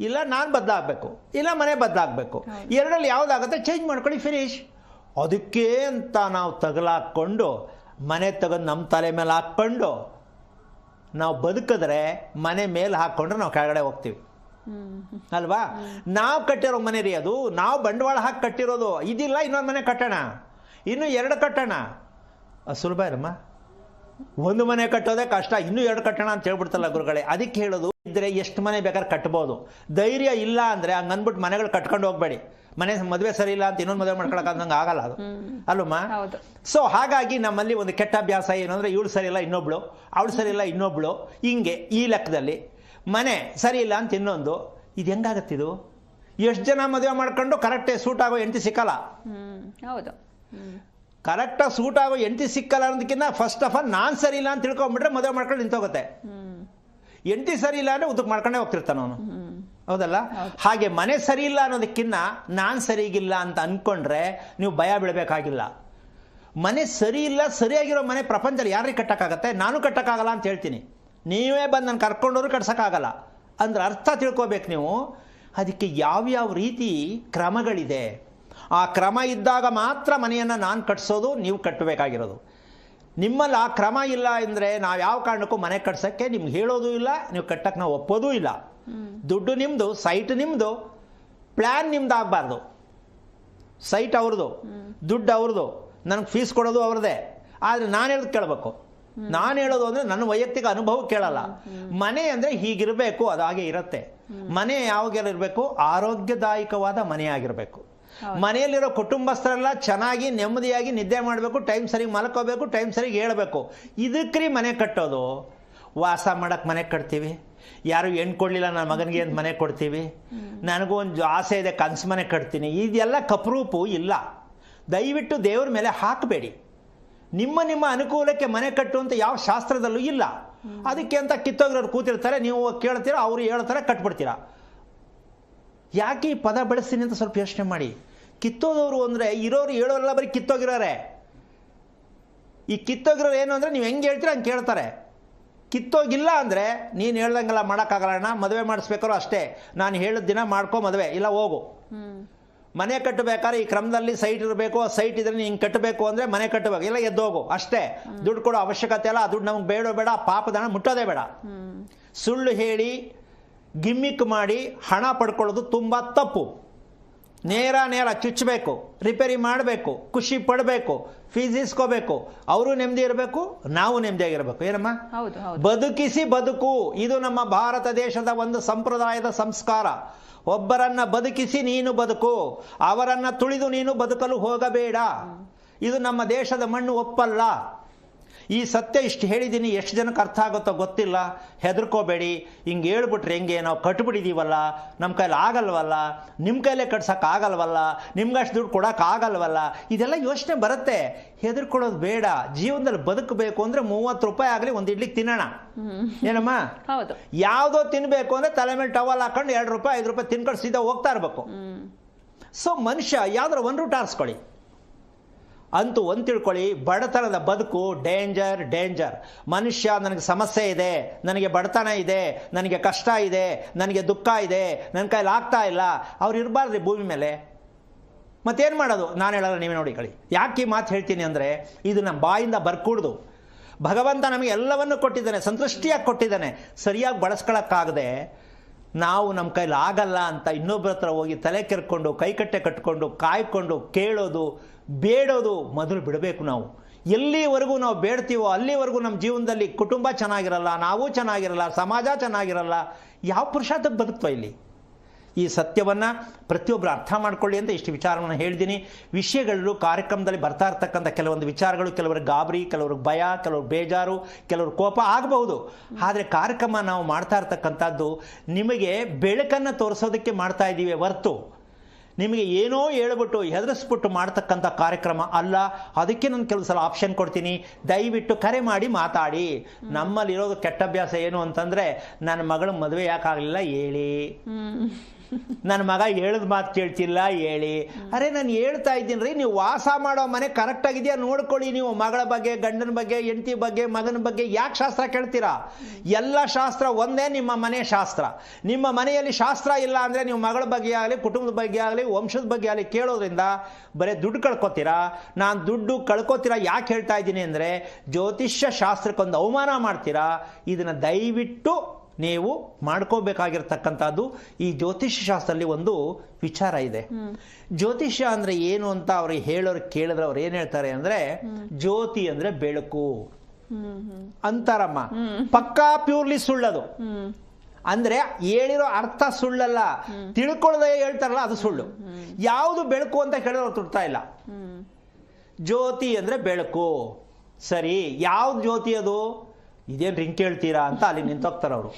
S2: ಇಲ್ಲ ನಾನು ಬದಲಾಗಬೇಕು ಇಲ್ಲ ಮನೆ ಬದಲಾಗಬೇಕು. ಎರಡರಲ್ಲಿ ಯಾವುದಾಗುತ್ತೆ ಚೇಂಜ್ ಮಾಡ್ಕೊಳ್ಳಿ ಫಿನಿಶ್ ಅದಕ್ಕೆ ಅಂತ ನಾವು ತಗಲಾಕ್ಕೊಂಡು ಮನೆ ತೆಗೆದು ನಮ್ಮ ತಲೆ ಮೇಲೆ ಹಾಕ್ಕೊಂಡು ನಾವು ಬದುಕಿದ್ರೆ ಮನೆ ಮೇಲೆ ಹಾಕ್ಕೊಂಡ್ರೆ ನಾವು ಕೆಳಗಡೆ ಹೋಗ್ತೀವಿ. ಅಲ್ವಾ? ನಾವು ಕಟ್ಟಿರೋ ಮನೆ ರೀ ಅದು. ನಾವು ಬಂಡವಾಳ ಹಾಕಿ ಕಟ್ಟಿರೋದು. ಇದಿಲ್ಲ ಇನ್ನೊಂದು ಮನೆ ಕಟ್ಟೋಣ. ಇನ್ನು ಎರಡು ಕಟ್ಟೋಣ. ಸುಲಭ ಇರಮ್ಮ. ಒಂದು ಮನೆ ಕಟ್ಟೋದೇ ಕಷ್ಟ ಇನ್ನೂ ಎರಡು ಕಟ್ಟೋಣ ಅಂತ ಹೇಳ್ಬಿಡ್ತಲ್ಲ ಗುರುಗಳೇ. ಅದಕ್ಕೆ ಹೇಳೋದು ಇದ್ರೆ ಎಷ್ಟು ಮನೆ ಬೇಕಾದ್ರೆ ಕಟ್ಬೋದು. ಧೈರ್ಯ ಇಲ್ಲ ಅಂದರೆ ಹಂಗನ್ಬಿಟ್ಟು ಅಂದ್ಬಿಟ್ಟು ಮನೆಗಳು ಕಟ್ಕೊಂಡು ಹೋಗ್ಬೇಡಿ. ಮನೆ ಮದುವೆ ಸರಿ ಇಲ್ಲ ಅಂತ ಇನ್ನೊಂದು ಮದುವೆ ಮಾಡ್ಕೊಳಕ್ಕಂದಂಗೆ ಆಗಲ್ಲ ಅದು. ಅಲ್ಲಮ್ಮ? ಸೊ ಹಾಗಾಗಿ ನಮ್ಮಲ್ಲಿ ಒಂದು ಕೆಟ್ಟ ಅಭ್ಯಾಸ ಏನು ಅಂದರೆ ಇವಳು ಸರಿ ಇಲ್ಲ ಇನ್ನೊಬ್ಳು ಅವಳು ಸರಿ ಇಲ್ಲ ಇನ್ನೊಬ್ಳು ಹಿಂಗೆ ಈ ಲೆಕ್ಕದಲ್ಲಿ ಮನೆ ಸರಿ ಇಲ್ಲ ಅಂತ ಇನ್ನೊಂದು ಇದು ಹೆಂಗಾಗತ್ತಿದು ಎಷ್ಟು ಜನ ಮದುವೆ ಮಾಡ್ಕೊಂಡು ಕರೆಕ್ಟೇ ಸೂಟ್ ಆಗೋ ಹೆಂಡತಿ ಸಿಕ್ಕಲ್ಲ?
S1: ಹೌದು.
S2: ಕರೆಕ್ಟಾಗಿ ಸೂಟ್ ಆಗೋ ಎಂಟಿ ಸಿಕ್ಕಲ್ಲ ಅನ್ನೋದಕ್ಕಿಂತ ಫಸ್ಟ್ ಆಫ್ ಆಲ್ ನಾನು ಸರಿ ಇಲ್ಲ ಅಂತ ತಿಳ್ಕೊಂಬಿಟ್ರೆ ಮದುವೆ ಮಾಡ್ಕೊಂಡು ನಿಂತೋಗುತ್ತೆ. ಎಂಟಿ ಸರಿ ಇಲ್ಲ ಅಂದರೆ ಉದ್ದಕ್ಕೆ ಮಾಡ್ಕೊಂಡೇ ಹೋಗ್ತಿರ್ತಾನೆ ಅವನು. ಹೌದಲ್ಲ? ಹಾಗೆ ಮನೆ ಸರಿ ಇಲ್ಲ ಅನ್ನೋದಕ್ಕಿಂತ ನಾನು ಸರಿಗಿಲ್ಲ ಅಂತ ಅನ್ಕೊಂಡ್ರೆ ನೀವು ಭಯ ಬಿಡಬೇಕಾಗಿಲ್ಲ ಮನೆ ಸರಿ ಇಲ್ಲ ಸರಿಯಾಗಿರೋ ಮನೆ ಪ್ರಪಂಚದಲ್ಲಿ ಯಾರಿಗೆ ಕಟ್ಟಕ್ಕಾಗತ್ತೆ? ನಾನು ಕಟ್ಟಕ್ಕಾಗಲ್ಲ ಅಂತ ಹೇಳ್ತೀನಿ. ನೀವೇ ಬಂದು ನನ್ನ ಕರ್ಕೊಂಡೋರು ಕಟ್ಸೋಕ್ಕಾಗಲ್ಲ. ಅಂದ್ರೆ ಅರ್ಥ ತಿಳ್ಕೋಬೇಕು ನೀವು. ಅದಕ್ಕೆ ಯಾವ್ಯಾವ ರೀತಿ ಕ್ರಮಗಳಿದೆ? ಆ ಕ್ರಮ ಇದ್ದಾಗ ಮಾತ್ರ ಮನೆಯನ್ನು ನಾನು ಕಟ್ಸೋದು ನೀವು ಕಟ್ಟಬೇಕಾಗಿರೋದು ನಿಮ್ಮಲ್ಲಿ ಆ ಕ್ರಮ ಇಲ್ಲ ಅಂದರೆ ನಾವು ಯಾವ ಕಾರಣಕ್ಕೂ ಮನೆ ಕಟ್ಸೋಕ್ಕೆ ನಿಮ್ಗೆ ಹೇಳೋದು ಇಲ್ಲ ನೀವು ಕಟ್ಟಕ್ಕೆ ನಾವು ಒಪ್ಪೋದೂ ಇಲ್ಲ. ದುಡ್ಡು ನಿಮ್ಮದು ಸೈಟ್ ನಿಮ್ಮದು ಪ್ಲ್ಯಾನ್ ನಿಮ್ದು ಆಗಬಾರ್ದು. ಸೈಟ್ ಅವ್ರದ್ದು ದುಡ್ಡು ಅವ್ರದ್ದು ನನಗೆ ಫೀಸ್ ಕೊಡೋದು ಅವ್ರದ್ದೇ. ಆದರೆ ನಾನು ಹೇಳೋದು ಕೇಳಬೇಕು. ನಾನು ಹೇಳೋದು ಅಂದರೆ ನನ್ನ ವೈಯಕ್ತಿಕ ಅನುಭವ ಕೇಳಲ್ಲ. ಮನೆ ಅಂದರೆ ಹೀಗಿರಬೇಕು ಅದು ಹಾಗೆ ಇರುತ್ತೆ. ಮನೆ ಯಾವಾಗೆಲ್ಲ ಇರಬೇಕು? ಆರೋಗ್ಯದಾಯಕವಾದ ಮನೆಯಾಗಿರಬೇಕು ಮನೆಯಲ್ಲಿರೋ ಕುಟುಂಬಸ್ಥರೆಲ್ಲ ಚೆನ್ನಾಗಿ ನೆಮ್ಮದಿಯಾಗಿ ನಿದ್ದೆ ಮಾಡಬೇಕು ಟೈಮ್ ಸರಿಗೆ ಮಲ್ಕೋಬೇಕು ಟೈಮ್ ಸರಿಗೆ ಹೇಳಬೇಕು. ಇದಕ್ರಿ ಮನೆ ಕಟ್ಟೋದು. ವಾಸ ಮಾಡಕ್ಕೆ ಮನೆ ಕಟ್ತೀವಿ. ಯಾರು ಹೆಣ್ಣು ಕೊಡಲಿಲ್ಲ ನನ್ನ ಮಗನಿಗೆ ಒಂದು ಮನೆ ಕೊಡ್ತೀವಿ. ನನಗೂ ಒಂದು ಆಸೆ ಇದೆ, ಕನಸು ಮನೆ ಕಟ್ತೀನಿ. ಇದೆಲ್ಲ ಕಪ್ರೂಪು ಇಲ್ಲ. ದಯವಿಟ್ಟು ದೇವ್ರ ಮೇಲೆ ಹಾಕಬೇಡಿ. ನಿಮ್ಮ ನಿಮ್ಮ ಅನುಕೂಲಕ್ಕೆ ಮನೆ ಕಟ್ಟು ಅಂತ ಯಾವ ಶಾಸ್ತ್ರದಲ್ಲೂ ಇಲ್ಲ. ಅದಕ್ಕೆ ಅಂತ ಕಿತ್ತೋಗಿರೋರು ಕೂತಿರ್ತಾರೆ, ನೀವು ಕೇಳ್ತೀರಾ, ಅವರು ಹೇಳ್ತಾರೆ ಕಟ್ಬಿಡ್ತೀರಾ. ಯಾಕೆ ಈ ಪದ ಬಳಸ್ತೀನಿ ಅಂತ ಸ್ವಲ್ಪ ಯೋಚನೆ ಮಾಡಿ. ಕಿತ್ತೋದವರು ಅಂದರೆ, ಇರೋರು ಹೇಳೋರೆಲ್ಲ ಬರೀ ಕಿತ್ತೋಗಿರೋರೆ. ಈ ಕಿತ್ತೋಗಿರೋರು ಏನು ಅಂದರೆ, ನೀವು ಹೆಂಗೆ ಹೇಳ್ತೀರ ಹಂಗೆ ಕೇಳ್ತಾರೆ. ಕಿತ್ತೋಗಿಲ್ಲ ಅಂದರೆ ನೀನು ಹೇಳ್ದಂಗೆಲ್ಲ ಮಾಡೋಕ್ಕಾಗಲ್ಲಣ್ಣ ಮದುವೆ ಮಾಡಿಸ್ಬೇಕಾದ್ರು ಅಷ್ಟೇ. ನಾನು ಹೇಳಿದ ದಿನ ಮಾಡ್ಕೊ ಮದುವೆ ಇಲ್ಲ ಹೋಗು. ಮನೆ ಕಟ್ಟಬೇಕಾದ್ರೆ ಈ ಕ್ರಮದಲ್ಲಿ ಸೈಟ್ ಇರಬೇಕು ಆ ಸೈಟ್ ಇದ್ರೆ ನೀನು ಹಿಂಗೆ ಕಟ್ಟಬೇಕು ಅಂದರೆ ಮನೆ ಕಟ್ಟಬೇಕು ಇಲ್ಲ ಎದ್ದೋಗು ಅಷ್ಟೇ. ದುಡ್ಡು ಕೊಡೋ ಅವಶ್ಯಕತೆ ಇಲ್ಲ ಆ ದುಡ್ಡು ನಮ್ಗೆ ಬೇಡ ಬೇಡ ಪಾಪದ ಹಣ ಮುಟ್ಟೋದೇ ಬೇಡ. ಸುಳ್ಳು ಹೇಳಿ ಗಿಮ್ಮಿಕ್ ಮಾಡಿ ಹಣ ಪಡ್ಕೊಳ್ಳೋದು ತುಂಬ ತಪ್ಪು. ನೇರ ನೇರ ಚುಚ್ಚಬೇಕು ರಿಪೇರಿ ಮಾಡಬೇಕು ಖುಷಿ ಪಡಬೇಕು ಫೀಸ್ ಇಸ್ಕೋಬೇಕು ಅವರು ನೆಮ್ಮದಿ ಇರಬೇಕು ನಾವು ನೆಮ್ಮದಿಯಾಗಿರಬೇಕು ಏನಮ್ಮ? ಬದುಕಿಸಿ ಬದುಕು. ಇದು ನಮ್ಮ ಭಾರತ ದೇಶದ ಒಂದು ಸಂಪ್ರದಾಯದ ಸಂಸ್ಕಾರ. ಒಬ್ಬರನ್ನ ಬದುಕಿಸಿ ನೀನು ಬದುಕು. ಅವರನ್ನ ತುಳಿದು ನೀನು ಬದುಕಲು ಹೋಗಬೇಡ. ಇದು ನಮ್ಮ ದೇಶದ ಮಣ್ಣು ಒಪ್ಪಲ್ಲ. ಈ ಸತ್ಯ ಇಷ್ಟು ಹೇಳಿದ್ದೀನಿ ಎಷ್ಟು ಜನಕ್ಕೆ ಅರ್ಥ ಆಗುತ್ತೋ ಗೊತ್ತಿಲ್ಲ. ಹೆದರ್ಕೋಬೇಡಿ. ಹಿಂಗೆ ಹೇಳ್ಬಿಟ್ರೆ ಹೆಂಗೆ? ನಾವು ಕಟ್ಬಿಟ್ಟಿದ್ದೀವಲ್ಲ ನಮ್ಮ ಕೈಲಿ ಆಗಲ್ವಲ್ಲ. ನಿಮ್ಮ ಕೈಲೇ ಕಟ್ಸೋಕೆ ಆಗಲ್ವಲ್ಲ. ನಿಮ್ಗಷ್ಟು ದುಡ್ಡು ಕೊಡೋಕೆ ಆಗಲ್ವಲ್ಲ. ಇದೆಲ್ಲ ಯೋಚನೆ ಬರುತ್ತೆ. ಹೆದರ್ಕೊಳ್ಳೋದು ಬೇಡ. ಜೀವನದಲ್ಲಿ ಬದುಕಬೇಕು ಅಂದರೆ ಮೂವತ್ತು ರೂಪಾಯಿ ಆಗಲಿ ಒಂದು ಇಡ್ಲಿಕ್ಕೆ ತಿನ್ನೋಣ. ಏನಮ್ಮ?
S1: ಹೌದು.
S2: ಯಾವುದೋ ತಿನ್ನಬೇಕು ಅಂದರೆ ತಲೆ ಮೇಲೆ ಟವಲ್ ಹಾಕೊಂಡು ಎರಡು ರೂಪಾಯಿ ಐದು ರೂಪಾಯಿ ತಿನ್ಕೊಂಡು ಸೀದಾ ಹೋಗ್ತಾ ಇರಬೇಕು. ಸೊ ಮನುಷ್ಯ ಯಾವ್ದಾರ ಒಂದು ರೂಟ್ ಆರಿಸ್ಕೊಳ್ಳಿ. ಅಂತೂ ಒಂದು ತಿಳ್ಕೊಳ್ಳಿ, ಬಡತನದ ಬದುಕು ಡೇಂಜರ್ ಡೇಂಜರ್ ಮನುಷ್ಯ ನನಗೆ ಸಮಸ್ಯೆ ಇದೆ, ನನಗೆ ಬಡತನ ಇದೆ, ನನಗೆ ಕಷ್ಟ ಇದೆ, ನನಗೆ ದುಃಖ ಇದೆ ನನ್ನ ಕೈಲಿ ಆಗ್ತಾ ಇಲ್ಲ, ಅವ್ರು ಇರಬಾರ್ದು ಭೂಮಿ ಮೇಲೆ. ಮತ್ತೇನು ಮಾಡೋದು? ನಾನು ಹೇಳಲ್ಲ ನೀವೇ ನೋಡಿ ಕಳಿ. ಯಾಕೆ ಈ ಮಾತು ಹೇಳ್ತೀನಿ ಅಂದರೆ, ಇದು ನಮ್ಮ ಬಾಯಿಂದ ಬರ್ಕೂಡ್ದು. ಭಗವಂತ ನಮಗೆ ಎಲ್ಲವನ್ನು ಕೊಟ್ಟಿದ್ದಾನೆ, ಸಂತೃಷ್ಟಿಯಾಗಿ ಕೊಟ್ಟಿದ್ದಾನೆ. ಸರಿಯಾಗಿ ಬಳಸ್ಕೊಳಕ್ಕಾಗದೆ, ನಾವು ನಮ್ಮ ಕೈಲಿ ಆಗಲ್ಲ ಅಂತ ಇನ್ನೊಬ್ಬರ ಹತ್ರ ಹೋಗಿ ತಲೆ ಕೆರ್ಕೊಂಡು ಕೈಕಟ್ಟೆ ಕಟ್ಕೊಂಡು, ಕಾಯ್ಕೊಂಡು ಕೇಳೋದು ಬೇಡೋದು ಮೊದಲು ಬಿಡಬೇಕು ನಾವು. ಎಲ್ಲಿವರೆಗೂ ನಾವು ಬೇಡ್ತೀವೋ ಅಲ್ಲಿವರೆಗೂ ನಮ್ಮ ಜೀವನದಲ್ಲಿ ಕುಟುಂಬ ಚೆನ್ನಾಗಿರಲ್ಲ, ನಾವು ಚೆನ್ನಾಗಿರಲ್ಲ, ಸಮಾಜ ಚೆನ್ನಾಗಿರಲ್ಲ, ಯಾವ ಪುರುಷಾರ್ಥ ಬದುಕ್ತೋ ಇಲ್ಲಿ? ಈ ಸತ್ಯವನ್ನು ಪ್ರತಿಯೊಬ್ಬರು ಅರ್ಥ ಮಾಡ್ಕೊಳ್ಳಿ ಅಂತ ಇಷ್ಟು ವಿಚಾರವನ್ನು ಹೇಳಿದ್ದೀನಿ ವಿಷಯಗಳು ಕಾರ್ಯಕ್ರಮದಲ್ಲಿ ಬರ್ತಾ ಇರ್ತಕ್ಕಂಥ ಕೆಲವೊಂದು ವಿಚಾರಗಳು, ಕೆಲವರು ಗಾಬರಿ, ಕೆಲವರು ಭಯ, ಕೆಲವರು ಬೇಜಾರು, ಕೆಲವರು ಕೋಪ ಆಗಬಹುದು. ಆದರೆ ಕಾರ್ಯಕ್ರಮ ನಾವು ಮಾಡ್ತಾ ಇರ್ತಕ್ಕಂಥದ್ದು ನಿಮಗೆ ಬೆಳಕನ್ನು ತೋರಿಸೋದಕ್ಕೆ ಮಾಡ್ತಾ ಇದ್ದೀವಿ ಹೊರ್ತು. ನಿಮಗೆ ಏನೋ ಹೇಳ್ಬಿಟ್ಟು ಹೆದರಿಸ್ಬಿಟ್ಟು ಮಾಡ್ತಕ್ಕಂಥ ಕಾರ್ಯಕ್ರಮ ಅಲ್ಲ. ಅದಕ್ಕೆ ನಾನು ಕೆಲವು ಸಲ ಆಪ್ಷನ್ ಕೊಡ್ತೀನಿ. ದಯವಿಟ್ಟು ಕರೆ ಮಾಡಿ ಮಾತಾಡಿ. ನಮ್ಮಲ್ಲಿರೋದು ಕೆಟ್ಟ ಅಭ್ಯಾಸ ಏನು ಅಂತಂದರೆ ನನ್ನ ಮಗಳ ಮದುವೆ ಯಾಕಾಗಲಿಲ್ಲ ಹೇಳಿ. ನನ್ನ ಮಗ ಹೇಳಿದ ಮಾತು ಕೇಳ್ತಿಲ್ಲ, ಹೇಳಿ. ಅರೆ, ನಾನು ಹೇಳ್ತಾ ಇದ್ದೀನಿ ರೀ, ನೀವು ವಾಸ ಮಾಡೋ ಮನೆ ಕರೆಕ್ಟ್ ಆಗಿದೆಯಾ? ನೋಡ್ಕೊಳ್ಳಿ ನೀವು ಮಗಳ ಬಗ್ಗೆ, ಗಂಡನ ಬಗ್ಗೆ, ಹೆಂಡತಿ ಬಗ್ಗೆ, ಮಗನ ಬಗ್ಗೆ ಯಾಕೆ ಶಾಸ್ತ್ರ ಕೇಳ್ತೀರಾ? ಎಲ್ಲ ಶಾಸ್ತ್ರ ಒಂದೇ ನಿಮ್ಮ ಮನೆ ಶಾಸ್ತ್ರ. ನಿಮ್ಮ ಮನೆಯಲ್ಲಿ ಶಾಸ್ತ್ರ ಇಲ್ಲ ಅಂದರೆ ನೀವು ಮಗಳ ಬಗ್ಗೆ ಆಗಲಿ, ಕುಟುಂಬದ ಬಗ್ಗೆ ಆಗಲಿ, ವಂಶದ ಬಗ್ಗೆ ಆಗಲಿ ಕೇಳೋದ್ರಿಂದ ಬರೀ ದುಡ್ಡು ಕಳ್ಕೊತೀರಾ? ನಾನು ದುಡ್ಡು ಕಳ್ಕೊತೀರಾ ಯಾಕೆ ಹೇಳ್ತಾ ಇದ್ದೀನಿ ಅಂದರೆ ಜ್ಯೋತಿಷ್ಯ ಶಾಸ್ತ್ರಕ್ಕೊಂದು ಅವಮಾನ ಮಾಡ್ತೀರಾ? ಇದನ್ನು ದಯವಿಟ್ಟು ನೀವು ಮಾಡ್ಕೋಬೇಕಾಗಿರ್ತಕ್ಕಂಥದ್ದು ಈ ಜ್ಯೋತಿಷ್ಯ ಶಾಸ್ತ್ರದಲ್ಲಿ ಒಂದು ವಿಚಾರ ಇದೆ. ಜ್ಯೋತಿಷ್ಯ ಅಂದರೆ ಏನು ಅಂತ ಅವ್ರಿಗೆ ಹೇಳೋರು ಕೇಳಿದ್ರೆ ಅವ್ರು ಏನು ಹೇಳ್ತಾರೆ ಅಂದರೆ ಜ್ಯೋತಿ ಅಂದರೆ ಬೆಳಕು. ಅಂತಾರಮ್ಮ. ಪಕ್ಕಾ ಪ್ಯೂರ್ಲಿ ಸುಳ್ಳದು. ಅಂದ್ರೆ ಹೇಳಿರೋ ಅರ್ಥ ಸುಳ್ಳಲ್ಲ. ತಿಳ್ಕೊಳ್ಳದೆ ಹೇಳ್ತಾರಲ್ಲ ಅದು ಸುಳ್ಳು. ಯಾವುದು ಬೆಳಕು ಅಂತ ಕೇಳಿದ್ರೆ ಅವ್ರು ತುಡ್ತಾ ಇಲ್ಲ. ಜ್ಯೋತಿ ಅಂದ್ರೆ ಬೆಳಕು. ಸರಿ ಯಾವ್ದು ಜ್ಯೋತಿ ಅದು? ಇದೇನ್ ರಿಂಕ್ ಹೇಳ್ತೀರಾ ಅಂತ ಅಲ್ಲಿ ನಿಂತೋಗ್ತಾರೆ ಅವರು.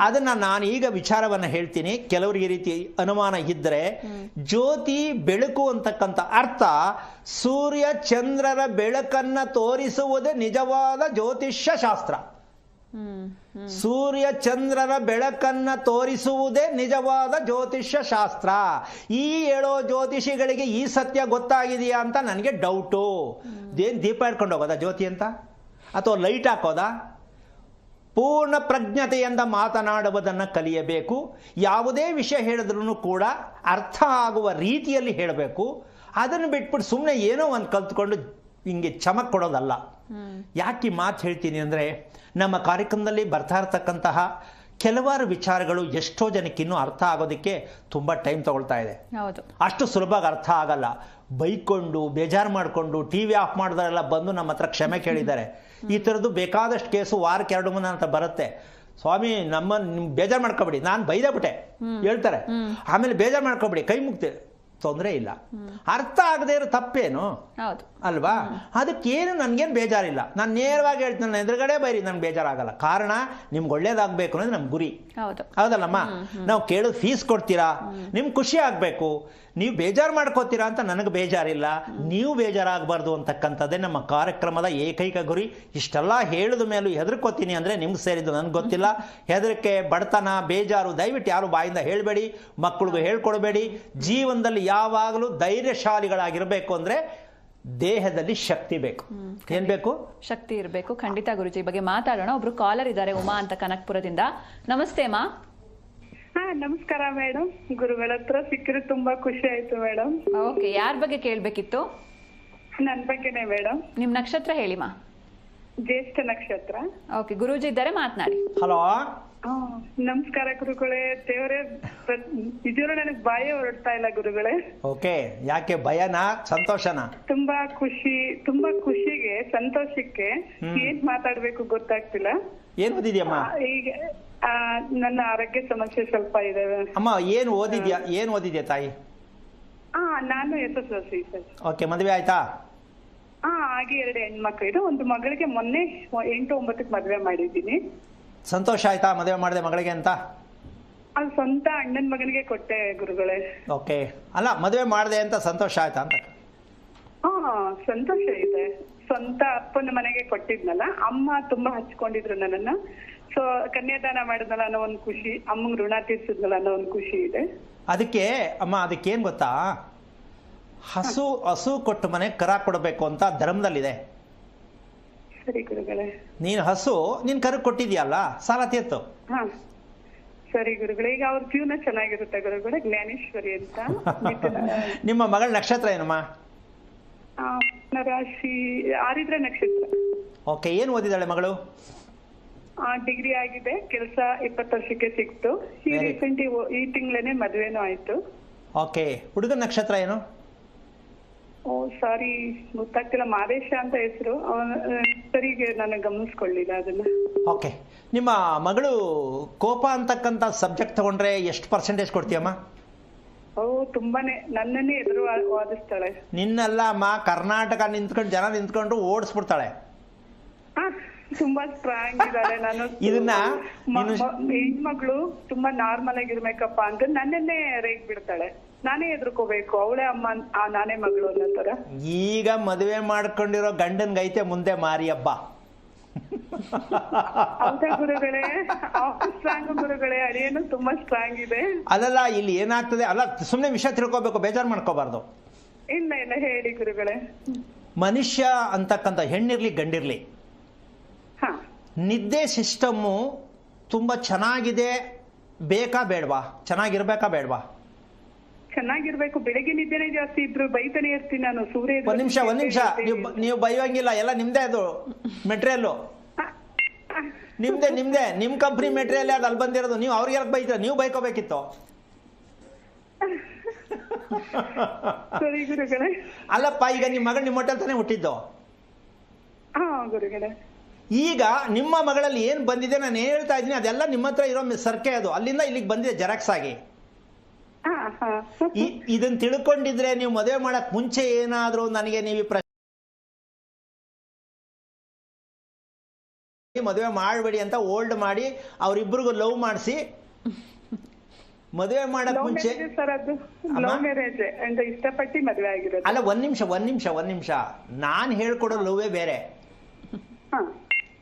S2: ಅದನ್ನ ನಾನು ಈಗ ವಿಚಾರವನ್ನ ಹೇಳ್ತೀನಿ. ಕೆಲವರಿಗೆ ಈ ರೀತಿ ಅನುಮಾನ ಇದ್ರೆ ಜ್ಯೋತಿ ಬೆಳಕು ಅಂತಕ್ಕಂಥ ಅರ್ಥ ಸೂರ್ಯ ಚಂದ್ರರ ಬೆಳಕನ್ನ ತೋರಿಸುವುದೇ ನಿಜವಾದ ಜ್ಯೋತಿಷ್ಯ ಶಾಸ್ತ್ರ. ಸೂರ್ಯ ಚಂದ್ರರ ಬೆಳಕನ್ನ ತೋರಿಸುವುದೇ ನಿಜವಾದ ಜ್ಯೋತಿಷ್ಯ ಶಾಸ್ತ್ರ. ಈ ಹೇಳೋ ಜ್ಯೋತಿಷಿಗಳಿಗೆ ಈ ಸತ್ಯ ಗೊತ್ತಾಗಿದೆಯಾ ಅಂತ ನನಗೆ ಡೌಟು ಏನ್ ದೀಪ ಇಟ್ಕೊಂಡು ಹೋಗೋದಾ ಜ್ಯೋತಿ ಅಂತ? ಅಥವಾ ಲೈಟ್ ಹಾಕೋದಾ? ಪೂರ್ಣ ಪ್ರಜ್ಞತೆಯಿಂದ ಮಾತನಾಡುವುದನ್ನು ಕಲಿಯಬೇಕು. ಯಾವುದೇ ವಿಷಯ ಹೇಳಿದ್ರೂ ಕೂಡ ಅರ್ಥ ಆಗುವ ರೀತಿಯಲ್ಲಿ ಹೇಳಬೇಕು. ಅದನ್ನು ಬಿಟ್ಬಿಟ್ಟು ಸುಮ್ಮನೆ ಏನೋ ಒಂದು ಕಲ್ತ್ಕೊಂಡು ಹಿಂಗೆ ಚಮಕ್ ಕೊಡೋದಲ್ಲ. ಯಾಕೆ ಮಾತು ಹೇಳ್ತೀನಿ ಅಂದರೆ ನಮ್ಮ ಕಾರ್ಯಕ್ರಮದಲ್ಲಿ ಬರ್ತಾ ಇರತಕ್ಕಂತಹ ಕೆಲವಾರು ವಿಚಾರಗಳು ಎಷ್ಟೋ ಜನಕ್ಕಿನ್ನೂ ಅರ್ಥ ಆಗೋದಕ್ಕೆ ತುಂಬ ಟೈಮ್ ತಗೊಳ್ತಾ ಇದೆ. ಅಷ್ಟು ಸುಲಭವಾಗಿ ಅರ್ಥ ಆಗಲ್ಲ. ಬೈಕೊಂಡು ಬೇಜಾರು ಮಾಡಿಕೊಂಡು ಟಿ ವಿ ಆಫ್ ಮಾಡಿದ್ರೆಲ್ಲ ಬಂದು ನಮ್ಮ ಹತ್ರ ಕ್ಷಮೆ ಕೇಳಿದ್ದಾರೆ. ಈ ಥರದ್ದು ಬೇಕಾದಷ್ಟು ಕೇಸು ವಾರಕ್ಕೆ ಎರಡು ಮೂರು ಅಂತ ಬರುತ್ತೆ. ಸ್ವಾಮಿ ನಮ್ಮ ನಿಮ್ ಬೇಜಾರು ಮಾಡ್ಕೊಬಿಡಿ. ನಾನು ಬೈದೇ ಬಿಟ್ಟೆ ಹೇಳ್ತಾರೆ. ಆಮೇಲೆ ಬೇಜಾರು ಮಾಡ್ಕೊಬಿಡಿ. ಕೈ ಮುಗ್ತೆ ತೊಂದರೆ ಇಲ್ಲ. ಅರ್ಥ ಆಗದೆ ಇರೋ ತಪ್ಪೇನು? ಅಲ್ವಾ? ಅದಕ್ಕೇನು ನನಗೇನು ಬೇಜಾರಿಲ್ಲ. ನಾನು ನೇರವಾಗಿ ಹೇಳ್ತೀನಿ ನನ್ನ ಎದುರುಗಡೆ ಬೈರಿ ನನ್ಗೆ ಬೇಜಾರಾಗಲ್ಲ. ಕಾರಣ ನಿಮ್ಗೆ ಒಳ್ಳೇದಾಗಬೇಕು ಅನ್ನೋದು ನಮ್ಮ ಗುರಿ.
S1: ಹೌದು.
S2: ಹೌದಲ್ಲಮ್ಮ? ನಾವು ಕೇಳೋದು ಫೀಸ್ ಕೊಡ್ತೀರಾ? ನಿಮ್ಗೆ ಖುಷಿ ಆಗಬೇಕು. ನೀವು ಬೇಜಾರು ಮಾಡ್ಕೋತೀರಾ ಅಂತ ನನಗೆ ಬೇಜಾರಿಲ್ಲ. ನೀವು ಬೇಜಾರಾಗಬಾರ್ದು ಅಂತಕ್ಕಂಥದ್ದೇ ನಮ್ಮ ಕಾರ್ಯಕ್ರಮದ ಏಕೈಕ ಗುರಿ. ಇಷ್ಟೆಲ್ಲ ಹೇಳಿದ ಮೇಲೂ ಹೆದರ್ಕೋತೀನಿ ಅಂದರೆ ನಿಮ್ಗೆ ಸೇರಿದ್ದು ನನಗೆ ಗೊತ್ತಿಲ್ಲ. ಹೆದರಿಕೆ ಬಡತನ ಬೇಜಾರು ದಯವಿಟ್ಟು ಯಾರು ಬಾಯಿಂದ ಹೇಳಬೇಡಿ ಮಕ್ಕಳಿಗೂ ಹೇಳ್ಕೊಡಬೇಡಿ. ಜೀವನದಲ್ಲಿ ಯಾವಾಗಲೂ ಧೈರ್ಯಶಾಲಿಗಳಾಗಿರಬೇಕು ಅಂದರೆ ದೇಹದಲ್ಲಿ ಶಕ್ತಿ ಬೇಕು. ಏನು ಬೇಕು?
S1: ಶಕ್ತಿ ಇರಬೇಕು. ಖಂಡಿತ ಗುರುಜಿ ಬಗ್ಗೆ ಮಾತಾಡೋಣ. ಒಬ್ರು ಕಾಲರ್ ಇದ್ದಾರೆ ಉಮಾ ಅಂತ ಕನಕ್ಪುರದಿಂದ. ನಮಸ್ತೆ ಮಾ.
S3: ಹಾ ನಮಸ್ಕಾರ ಮೇಡಮ್ ಗುರುಗಳ ಹತ್ರ ಸಿಕ್ಕಿದ್ರೆ ತುಂಬಾ ಖುಷಿ ಆಯ್ತು ಮೇಡಮ್
S1: ಓಕೆ ಯಾರ ಬಗ್ಗೆ ಕೇಳ್ಬೇಕಿತ್ತು?
S3: ನನ್ ಬಗ್ಗೆನೆ ಮೇಡಮ್
S1: ನಿಮ್ ನಕ್ಷತ್ರ ಹೇಳಿ ಮಾ.
S3: ಜ್ಯೇಷ್ಠ ನಕ್ಷತ್ರ.
S1: ಓಕೆ ಗುರುಜಿ ಇದ್ದಾರೆ ಮಾತನಾಡಿ.
S2: ಹಲೋ?
S3: ಆ, ನಮಸ್ಕಾರ ಗುರುಗಳೇ. ದೇವರೇ ನಿಜವೂ ನನಗ್ ಬಾಯೇ ಹೊರಡ್ತಾ ಇಲ್ಲ ಗುರುಗಳೇ.
S2: ಓಕೆ ಯಾಕೆ ಭಯನಾ ಸಂತೋಷನಾ?
S3: ತುಂಬಾ ಖುಷಿ ತುಂಬಾ ಖುಷಿಗೆ ಸಂತೋಷಕ್ಕೆ ಏನ್ ಮಾತಾಡ್ಬೇಕು ಗೊತ್ತಾಗ್ತಿಲ್ಲ.
S2: ಏನ್ ಓದಿದ್ಯಮ್ಮ?
S3: ಈಗ ನನ್ನ ಆರೋಗ್ಯ ಸಮಸ್ಯೆ ಸ್ವಲ್ಪ ಇದೆ
S2: ಅಮ್ಮ ಏನು ಓದಿದ್ಯಾ? ಏನು ಓದಿದ್ಯಾ ತಾಯಿ?
S3: ಹಾ ನಾನು S S L C sir.
S2: Okay ಮದುವೆ ಆಯ್ತಾ?
S3: ಹಾ ಆಗಿ ಎರಡು ಹೆಣ್ಮಕ್ಳು. ಇದೆ ಒಂದು ಮಗಳಿಗೆ ಮೊನ್ನೆ ಎಂಟು ಒಂಬತ್ತಕ್ಕೆ ಮದುವೆ ಮಾಡಿದ್ದೀನಿ.
S2: ಸಂತೋಷ ಆಯ್ತಾ ಮದುವೆ ಮಾಡಿದೆ ಮಗಳಿಗೆ ಅಂತ?
S3: ಅದು ಸ್ವಂತ ಅಣ್ಣನ ಮಗನಿಗೆ ಕೊಟ್ಟೆ ಗುರುಗಳೇ.
S2: ಓಕೆ. ಅಲ್ಲ ಮದುವೆ ಮಾಡಿದೆ ಅಂತ ಸಂತೋಷ ಆಯ್ತಾ ಅಂತ?
S3: ಹಾ ಸಂತೋಷ ಇದೆ. ಸ್ವಂತ ಅಪ್ಪನ ಮನೆಗೆ ಕೊಟ್ಟಿದ್ನಲ್ಲ ಅಮ್ಮ ತುಂಬಾ ಹಚ್ಕೊಂಡಿದ್ರು ನನ್ನನ್ನ. ಸೊ ಕನ್ಯಾದಾನ ಮಾಡಿದ್ನಲ್ಲ ಅನ್ನೋ ಒಂದು ಖುಷಿ ಅಮ್ಮಂಗ್ ಋಣ ತೀರ್ಸಿದ್ನಲ್ಲ ಅನ್ನೋ ಒಂದು ಖುಷಿ ಇದೆ.
S2: ಅದಕ್ಕೆ ಅಮ್ಮ ಅದಕ್ಕೇನು ಗೊತ್ತಾ? ಹಸು ಹಸು ಕೊಟ್ಟು ಮನೆ ಕರ ಕೊಡಬೇಕು ಅಂತ ಧರ್ಮದಲ್ಲಿದೆ.
S3: ಸರಿ ಗುರುಗಳೇ.
S2: ನೀನು ಹಸು ನೀನ್ ಕರು ಕೊಟ್ಟಿದ್ಯಲ್ಲ ಸಾಲ ತೀರ್ತು
S3: ಹಾ. ಸರಿ ಗುರುಗಳೇ ಈಗ ಅವ್ರ ಜೀವನ ಚೆನ್ನಾಗಿರುತ್ತೆ ಗುರುಗಳೇ ಜ್ಞಾನೇಶ್ವರಿ ಅಂತ.
S2: ನಿಮ್ಮ ಮಗಳ ನಕ್ಷತ್ರ ಏನಮ್ಮ?
S3: ರಾಶಿ ಆರಿದ್ರ ನಕ್ಷತ್ರ.
S2: ಓಕೆ ಏನು ಓದಿದಾಳೆ ಮಗಳು?
S3: ಡಿಗ್ರಿ ಆಗಿದೆ. ಕೆಲಸ ಇಪ್ಪತ್ತು ವರ್ಷಕ್ಕೆ ಸಿಕ್ತು. ಈ
S2: Very-
S3: ರೀಸೆಂಟ್ ಈ ತಿಂಗಳೇನೆ ಮದ್ವೆನೂ ಆಯ್ತು.
S2: ಓಕೆ. ಹುಡುಗ ನಕ್ಷತ್ರ ಏನು?
S3: ಓ ಸಾರಿ ಗೊತ್ತಾಗ್ತಿಲ್ಲ. ಮಾದೇಶ ಅಂತ ಹೆಸರು. ಸರಿಗೆ ನಾನು ಗಮನಿಸ್ಕೊಳ್ಳಿಲ್ಲ ಅದನ್ನ.
S2: ಓಕೆ. ನಿಮ್ಮ ಮಗಳು ಕೋಪ ಅಂತಕ್ಕಂಥ ಸಬ್ಜೆಕ್ಟ್ ತಗೊಂಡ್ರೆ ಎಷ್ಟು ಪರ್ಸೆಂಟೇಜ್ ಕೊಡ್ತೀಯಮ್ಮ?
S3: ಓ ತುಂಬಾನೇ. ನನ್ನನ್ನೇ ಎದುರು ವಾ- ವಾದಿಸ್ತಾಳೆ.
S2: ನಿನ್ನೆಲ್ಲ ಅಮ್ಮ ಕರ್ನಾಟಕ ನಿಂತ್ಕೊಂಡು ಜನ ನಿಂತ್ಕೊಂಡು ಓಡಿಸ್ಬಿಡ್ತಾಳೆ.
S3: ತುಂಬಾ ಸ್ಟ್ರಾಂಗ್ ಇದ್ದಾರೆ ನಾನು
S2: ಇದನ್ನ
S3: ಹೆಣ್ಮಕ್ಳು ತುಂಬಾ ನಾರ್ಮಲ್ ಆಗಿರ್ಬೇಕಪ್ಪ ಅಂತ ನನ್ನನ್ನೇ ರೇಗ್ ಬಿಡ್ತಾಳೆ ನಾನೇ ಎದುರ್ಕೋಬೇಕು ಅವಳೇ ಅಮ್ಮ ಆ, ನಾನೇ ಮಗಳು ಅನ್ನೋ ತರ
S2: ಈಗ ಮದುವೆ ಮಾಡ್ಕೊಂಡಿರೋ ಗಂಡನ್ಗೈತೆ ಮುಂದೆ ಮಾರಿ ಹಬ್ಬ
S3: ಗುರುಗಳೇ? ಸ್ಟ್ರಾಂಗ್ ಗುರುಗಳೇ ಅದೇನು ತುಂಬಾ ಸ್ಟ್ರಾಂಗ್ ಇದೆ.
S2: ಅಲ್ಲಲ್ಲ ಇಲ್ಲಿ ಏನಾಗ್ತದೆ? ಅಲ್ಲ ಸುಮ್ಮನೆ ವಿಷಯ ತಿಳ್ಕೊಬೇಕು ಬೇಜಾರು ಮಾಡ್ಕೋಬಾರ್ದು.
S3: ಇಲ್ಲ ಇಲ್ಲ ಹೇಳಿ ಗುರುಗಳೇ.
S2: ಮನುಷ್ಯ ಅಂತಕ್ಕಂಥ ಹೆಣ್ಣಿರ್ಲಿ ಗಂಡಿರ್ಲಿ ನಿದ್ದೆ ಸಿಸ್ಟಮ್ಮು ತುಂಬ ಚೆನ್ನಾಗಿದೆ. ಬೇಕಾ ಬೇಡವಾ? ಚೆನ್ನಾಗಿರ್ಬೇಕಾ ಬೇಡವಾ?
S3: ಚೆನ್ನಾಗಿರ್ಬೇಕು. ಬೆಳಗ್ಗೆ ನಿದ್ದೆನೆ ಜಾಸ್ತಿ ಇದ್ರು ಬೈತಾನೆ ಇರ್ತೀನಿ ನಾನು. ಸೂರ್ಯ
S2: ಒಂದ್ ನಿಮಿಷ ಒಂದ್ ನಿಮಿಷ. ನೀವು ನೀವು ಬೈಯೋಂಗಿಲ್ಲ. ಎಲ್ಲ ನಿಮ್ದೇ ಅದು. ಮೆಟೀರಿಯಲ್ಲು. ನಿಮ್ದೆ ನಿಮ್ದೆ. ನಿಮ್ ಕಂಪ್ನಿ ಮೆಟೀರಿಯಲ್ ಅದು ಅಲ್ಲಿ ಬಂದಿರೋದು. ನೀವು ಅವ್ರಿಗೆ ಯಾಕೆ ಬೈತೀರ? ನೀವು ಬೈಕೋಬೇಕಿತ್ತು. ಅಲ್ಲಪ್ಪ ಈಗ ನಿಮ್ಮ ಮಗಳು ನಿಮ್ಮ ಹೋಟೆಲ್ ತಾನೇ ಹುಟ್ಟಿದ್ದು?
S3: ಹಾ ಗುರುಗಳೇ.
S2: ಈಗ ನಿಮ್ಮ ಮಗಳಲ್ಲಿ ಏನು ಬಂದಿದೆ ನಾನು ಏನು ಹೇಳ್ತಾ ಇದ್ದೀನಿ ಅದೆಲ್ಲ ನಿಮ್ಮ ಹತ್ರ ಇರೋ ಸರ್ಕೆ ಅದು. ಅಲ್ಲಿಂದ ಇಲ್ಲಿಗೆ ಬಂದಿದೆ ಜೆರಾಕ್ಸ್ ಆಗಿ. ಇದನ್ನ ತಿಳ್ಕೊಂಡಿದ್ರೆ ನೀವು ಮದುವೆ ಮಾಡಕ್ ಮುಂಚೆ ಏನಾದರೂ ನನಗೆ ನೀವು ಪ್ರಶ್ನೆ ಮದುವೆ ಮಾಡಬೇಡಿ ಅಂತ ಓಲ್ಡ್ ಮಾಡಿ ಅವರಿಬ್ಬರಿಗೂ ಲವ್ ಮಾಡಿಸಿ. ಮದುವೆ ಮಾಡಕ್ ಮುಂಚೆ ಅಲ್ಲ ಒಂದ್ ನಿಮಿಷ ಒಂದ್ ನಿಮಿಷ ಒಂದ್ ನಿಮಿಷ. ನಾನ್ ಹೇಳ್ಕೊಡೋ ಲವ್ವೇ ಬೇರೆ.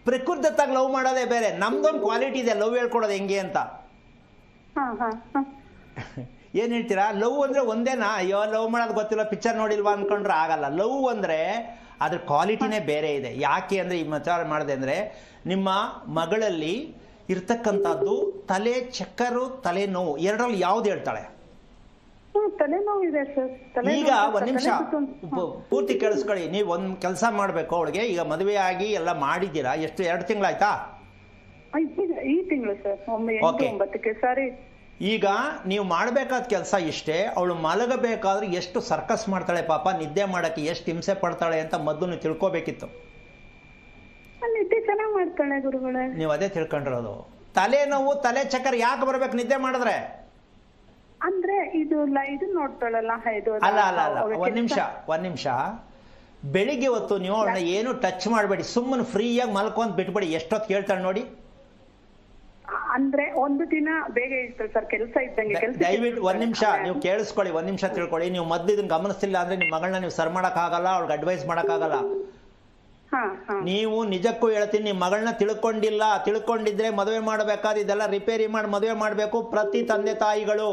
S2: ಪ್ರಕೃತತ್ತಾಗ ಲವ್ ಮಾಡೋದೇ ಬೇರೆ. ನಮ್ದೊಂದು ಕ್ವಾಲಿಟಿ ಇದೆ ಲವ್ ಹೇಳ್ಕೊಡೋದು ಹೆಂಗೆ ಅಂತ. ಏನು ಹೇಳ್ತೀರಾ? ಲವ್ ಅಂದ್ರೆ ಒಂದೇನಾ? ಅಯ್ಯೋ ಲವ್ ಮಾಡೋದು ಗೊತ್ತಿಲ್ಲ ಪಿಕ್ಚರ್ ನೋಡಿಲ್ವಾ ಅನ್ಕೊಂಡ್ರೆ ಆಗಲ್ಲ. ಲವ್ ಅಂದ್ರೆ ಅದ್ರ ಕ್ವಾಲಿಟಿನೇ ಬೇರೆ ಇದೆ. ಯಾಕೆ ಅಂದ್ರೆ ಈ ವಿಚಾರ ಮಾಡಿದೆ ಅಂದ್ರೆ ನಿಮ್ಮ ಮಗಳಲ್ಲಿ ಇರ್ತಕ್ಕಂಥದ್ದು ತಲೆ ಚಕ್ಕರು ತಲೆ ನೋವು ಎರಡರಲ್ಲಿ ಯಾವ್ದು ಹೇಳ್ತಾಳೆ
S3: ಹ್ಮ್, ತಲೆನೋವು ಇದೆ ಸರ್ ತಲೆ
S2: ಈಗ ಒಂದ್ ನಿಮಿಷ. ಪೂರ್ತಿ ಕೇಳಿಸ್ಕೊಳ್ಳಿ. ನೀವು ಒಂದ್ ಕೆಲಸ ಮಾಡ್ಬೇಕು ಅವಳಿಗೆ. ಈಗ ಮದುವೆ ಆಗಿ ಎಲ್ಲ ಮಾಡಿದ್ದೀರಾ? ಎಷ್ಟು ಎರಡು ತಿಂಗಳಾಯ್ತಾ?
S3: ಈ ತಿಂಗಳು ಸರ್.
S2: ಈಗ ನೀವು ಮಾಡಬೇಕಾದ ಕೆಲಸ ಇಷ್ಟೇ. ಅವಳು ಮಲಗಬೇಕಾದ್ರೆ ಎಷ್ಟು ಸರ್ಕಸ್ ಮಾಡ್ತಾಳೆ ಪಾಪ. ನಿದ್ದೆ ಮಾಡಕ್ಕೆ ಎಷ್ಟು ಹಿಂಸೆ ಪಡ್ತಾಳೆ ಅಂತ ಮೊದಲು ತಿಳ್ಕೋಬೇಕಿತ್ತು. ನೀವು ಅದೇ ತಿಳ್ಕೊಂಡಿರೋದು. ತಲೆನೋವು ತಲೆ ಚಕ್ಕರ್ ಯಾಕೆ ಬರ್ಬೇಕು ನಿದ್ದೆ ಮಾಡಿದ್ರೆ?
S3: ಅಂದ್ರೆ ಇದು ಇದು ನೋಡ್ತಾಳಲ್ಲ ಇದು
S2: ಅಲ್ಲ ಅಲ್ಲ ಅಲ್ಲ. ಒಂದ್ ನಿಮಿಷ ಒಂದ್ ನಿಮಿಷ. ಬೆಳಿಗ್ಗೆ ಹೊತ್ತು ನೀವು ಅವಳನ್ನ ಏನು ಟಚ್ ಮಾಡಬೇಡಿ. ಸುಮ್ಮನೆ ಫ್ರೀಯಾಗಿ ಮಲ್ಕೊಂಡ್ ಬಿಟ್ಬಿಡಿ. ಎಷ್ಟೊತ್ತು ಕೇಳ್ತಾಳೆ ನೋಡಿ.
S3: ಅಂದ್ರೆ ಒಂದು ದಿನ ಬೇಗ ಸರ್ ಕೆಲಸ ಇದ್ದಂಗೆ ಕೆಲಸ
S2: ದಯವಿಟ್ಟು ಒಂದ್ ನಿಮಿಷ ನೀವು ಕೇಳಿಸ್ಕೊಳ್ಳಿ ಒಂದ್ ನಿಮಿಷ ತಿಳ್ಕೊಳ್ಳಿ. ನೀವು ಮೊದ್ಲು ಇದನ್ನ ಗಮನಿಸ್ತಿಲ್ಲ ಅಂದ್ರೆ ನಿಮ್ಮ ಮಗಳನ್ನ ನೀವು ಸರ್ ಆಗಲ್ಲ ಅವ್ಳಿಗೆ ಅಡ್ವೈಸ್ ಆಗಲ್ಲ
S3: ಹಾ ಹಾ.
S2: ನೀವು ನಿಜಕ್ಕೂ ಹೇಳ್ತೀನಿ ನಿಮ್ಮ ಮಗಳನ್ನ ತಿಳ್ಕೊಂಡಿಲ್ಲ. ತಿಳ್ಕೊಂಡಿದ್ರೆ ಮದುವೆ ಮಾಡಬೇಕಾದ್ರೆ ಇದೆಲ್ಲ ರಿಪೇರಿ ಮಾಡಿ ಮದುವೆ ಮಾಡಬೇಕು. ಪ್ರತಿ ತಂದೆ ತಾಯಿಗಳು.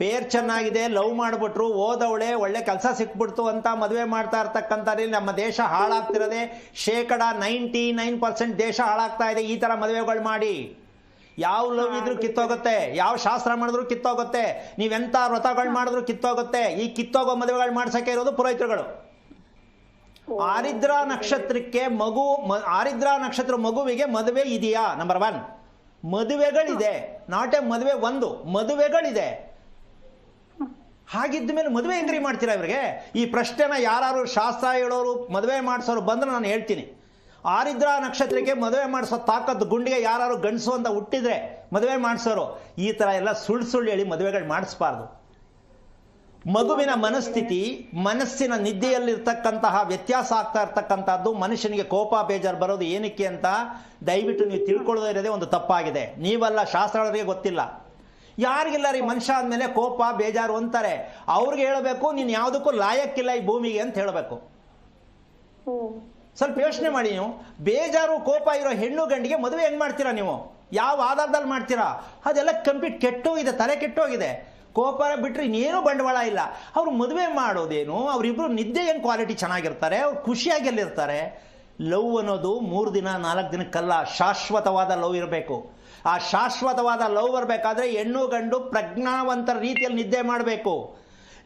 S2: ಪೇರ್ ಚೆನ್ನಾಗಿದೆ ಲವ್ ಮಾಡಿಬಿಟ್ರು ಓದವಳೆ ಒಳ್ಳೆ ಕೆಲಸ ಸಿಕ್ಬಿಡ್ತು ಅಂತ ಮದುವೆ ಮಾಡ್ತಾ ಇರ್ತಕ್ಕಂಥದ್ರಲ್ಲಿ ನಮ್ಮ ದೇಶ ಹಾಳಾಗ್ತಿರೋದೆ. ಶೇಕಡ ನೈಂಟಿ ನೈನ್ ಪರ್ಸೆಂಟ್ ದೇಶ ಹಾಳಾಗ್ತಾ ಇದೆ ಈ ಥರ ಮದುವೆಗಳು ಮಾಡಿ. ಯಾವ ಲವ್ ಇದ್ರೂ ಕಿತ್ತೋಗುತ್ತೆ ಯಾವ ಶಾಸ್ತ್ರ ಮಾಡಿದ್ರು ಕಿತ್ತೋಗುತ್ತೆ ನೀವೆಂತ ವ್ರತಗಳು ಮಾಡಿದ್ರು ಕಿತ್ತೋಗುತ್ತೆ ಈ ಕಿತ್ತೋಗೋ ಮದುವೆಗಳು ಮಾಡ್ಸಕ್ಕೆ ಇರೋದು ಪುರೋಹಿತರುಗಳು. ಆರಿದ್ರ ನಕ್ಷತ್ರಕ್ಕೆ ಮಗು ಆರಿದ್ರ ನಕ್ಷತ್ರ ಮಗುವಿಗೆ ಮದುವೆ ಇದೆಯಾ? ನಂಬರ್ ಒನ್ ಮದುವೆಗಳಿದೆ. ನಾಟ್ ಎ ಮದುವೆ ಒಂದು ಮದುವೆಗಳಿದೆ. ಹಾಗಿದ್ದ ಮೇಲೆ ಮದುವೆ ಹೆಂಗ್ರಿ ಮಾಡ್ತೀರಾ ಇವರಿಗೆ? ಈ ಪ್ರಶ್ನೆನ ಯಾರು ಶಾಸ್ತ್ರ ಹೇಳೋರು ಮದುವೆ ಮಾಡಿಸೋರು ಬಂದ್ರೆ ನಾನು ಹೇಳ್ತೀನಿ. ಆರಿದ್ರ ನಕ್ಷತ್ರಕ್ಕೆ ಮದುವೆ ಮಾಡಿಸೋ ತಾಕತ್ತು ಗುಂಡಿಗೆ ಯಾರು ಗಂಡಸು ಅಂತ ಹುಟ್ಟಿದ್ರೆ ಮದುವೆ ಮಾಡಿಸೋರು. ಈ ಥರ ಎಲ್ಲ ಸುಳ್ಳು ಸುಳ್ಳು ಹೇಳಿ ಮದುವೆಗಳು ಮಾಡಿಸ್ಬಾರ್ದು. ಮಗುವಿನ ಮನಸ್ಥಿತಿ, ಮನಸ್ಸಿನ ನಿದ್ದೆಯಲ್ಲಿರ್ತಕ್ಕಂತಹ ವ್ಯತ್ಯಾಸ ಆಗ್ತಾ ಇರ್ತಕ್ಕಂಥದ್ದು, ಮನುಷ್ಯನಿಗೆ ಕೋಪ, ಬೇಜಾರು ಬರೋದು ಏನಕ್ಕೆ ಅಂತ ದಯವಿಟ್ಟು ನೀವು ತಿಳ್ಕೊಳ್ಳೋದೇ ಇರೋದೇ ಒಂದು ತಪ್ಪಾಗಿದೆ. ನೀವಲ್ಲ ಶಾಸ್ತ್ರಗಳಿಗೆ ಗೊತ್ತಿಲ್ಲ. ಯಾರಿಗಿಲ್ಲ ರೀ ಮನುಷ್ಯ ಅಂದಮೇಲೆ ಕೋಪ ಬೇಜಾರು ಅಂತಾರೆ. ಅವ್ರಿಗೆ ಹೇಳಬೇಕು ನೀನು ಯಾವುದಕ್ಕೂ ಲಾಯಕ್ಕಿಲ್ಲ ಈ ಭೂಮಿಗೆ ಅಂತ ಹೇಳಬೇಕು. ಸ್ವಲ್ಪ ಯೋಚನೆ ಮಾಡಿ ನೀವು. ಬೇಜಾರು ಕೋಪ ಇರೋ ಹೆಣ್ಣು ಗಂಡಿಗೆ ಮದುವೆ ಹೆಂಗ್ ಮಾಡ್ತೀರಾ ನೀವು? ಯಾವ ಆಧಾರದಲ್ಲಿ ಮಾಡ್ತೀರಾ? ಅದೆಲ್ಲ ಕಂಪ್ಲೀಟ್ ಕೆಟ್ಟೋಗಿದೆ ತಲೆ ಕೆಟ್ಟೋಗಿದೆ. ಕೋಪ ಬಿಟ್ಟರೆ ಇನ್ನೇನು ಬಂಡವಾಳ ಇಲ್ಲ. ಅವ್ರು ಮದುವೆ ಮಾಡೋದೇನು? ಅವರಿಬ್ರು ನಿದ್ದೆ ಏನು ಕ್ವಾಲಿಟಿ ಚೆನ್ನಾಗಿರ್ತಾರೆ? ಅವ್ರು ಖುಷಿಯಾಗಿ ಎಲ್ಲಿರ್ತಾರೆ? ಲವ್ ಅನ್ನೋದು ಮೂರು ದಿನ ನಾಲ್ಕು ದಿನಕ್ಕಲ್ಲ ಶಾಶ್ವತವಾದ ಲವ್ ಇರಬೇಕು. ಆ ಶಾಶ್ವತವಾದ ಲವ್ ಬರಬೇಕಾದ್ರೆ ಹೆಣ್ಣು ಗಂಡು ಪ್ರಜ್ಞಾವಂತರ ರೀತಿಯಲ್ಲಿ ನಿದ್ದೆ ಮಾಡಬೇಕು.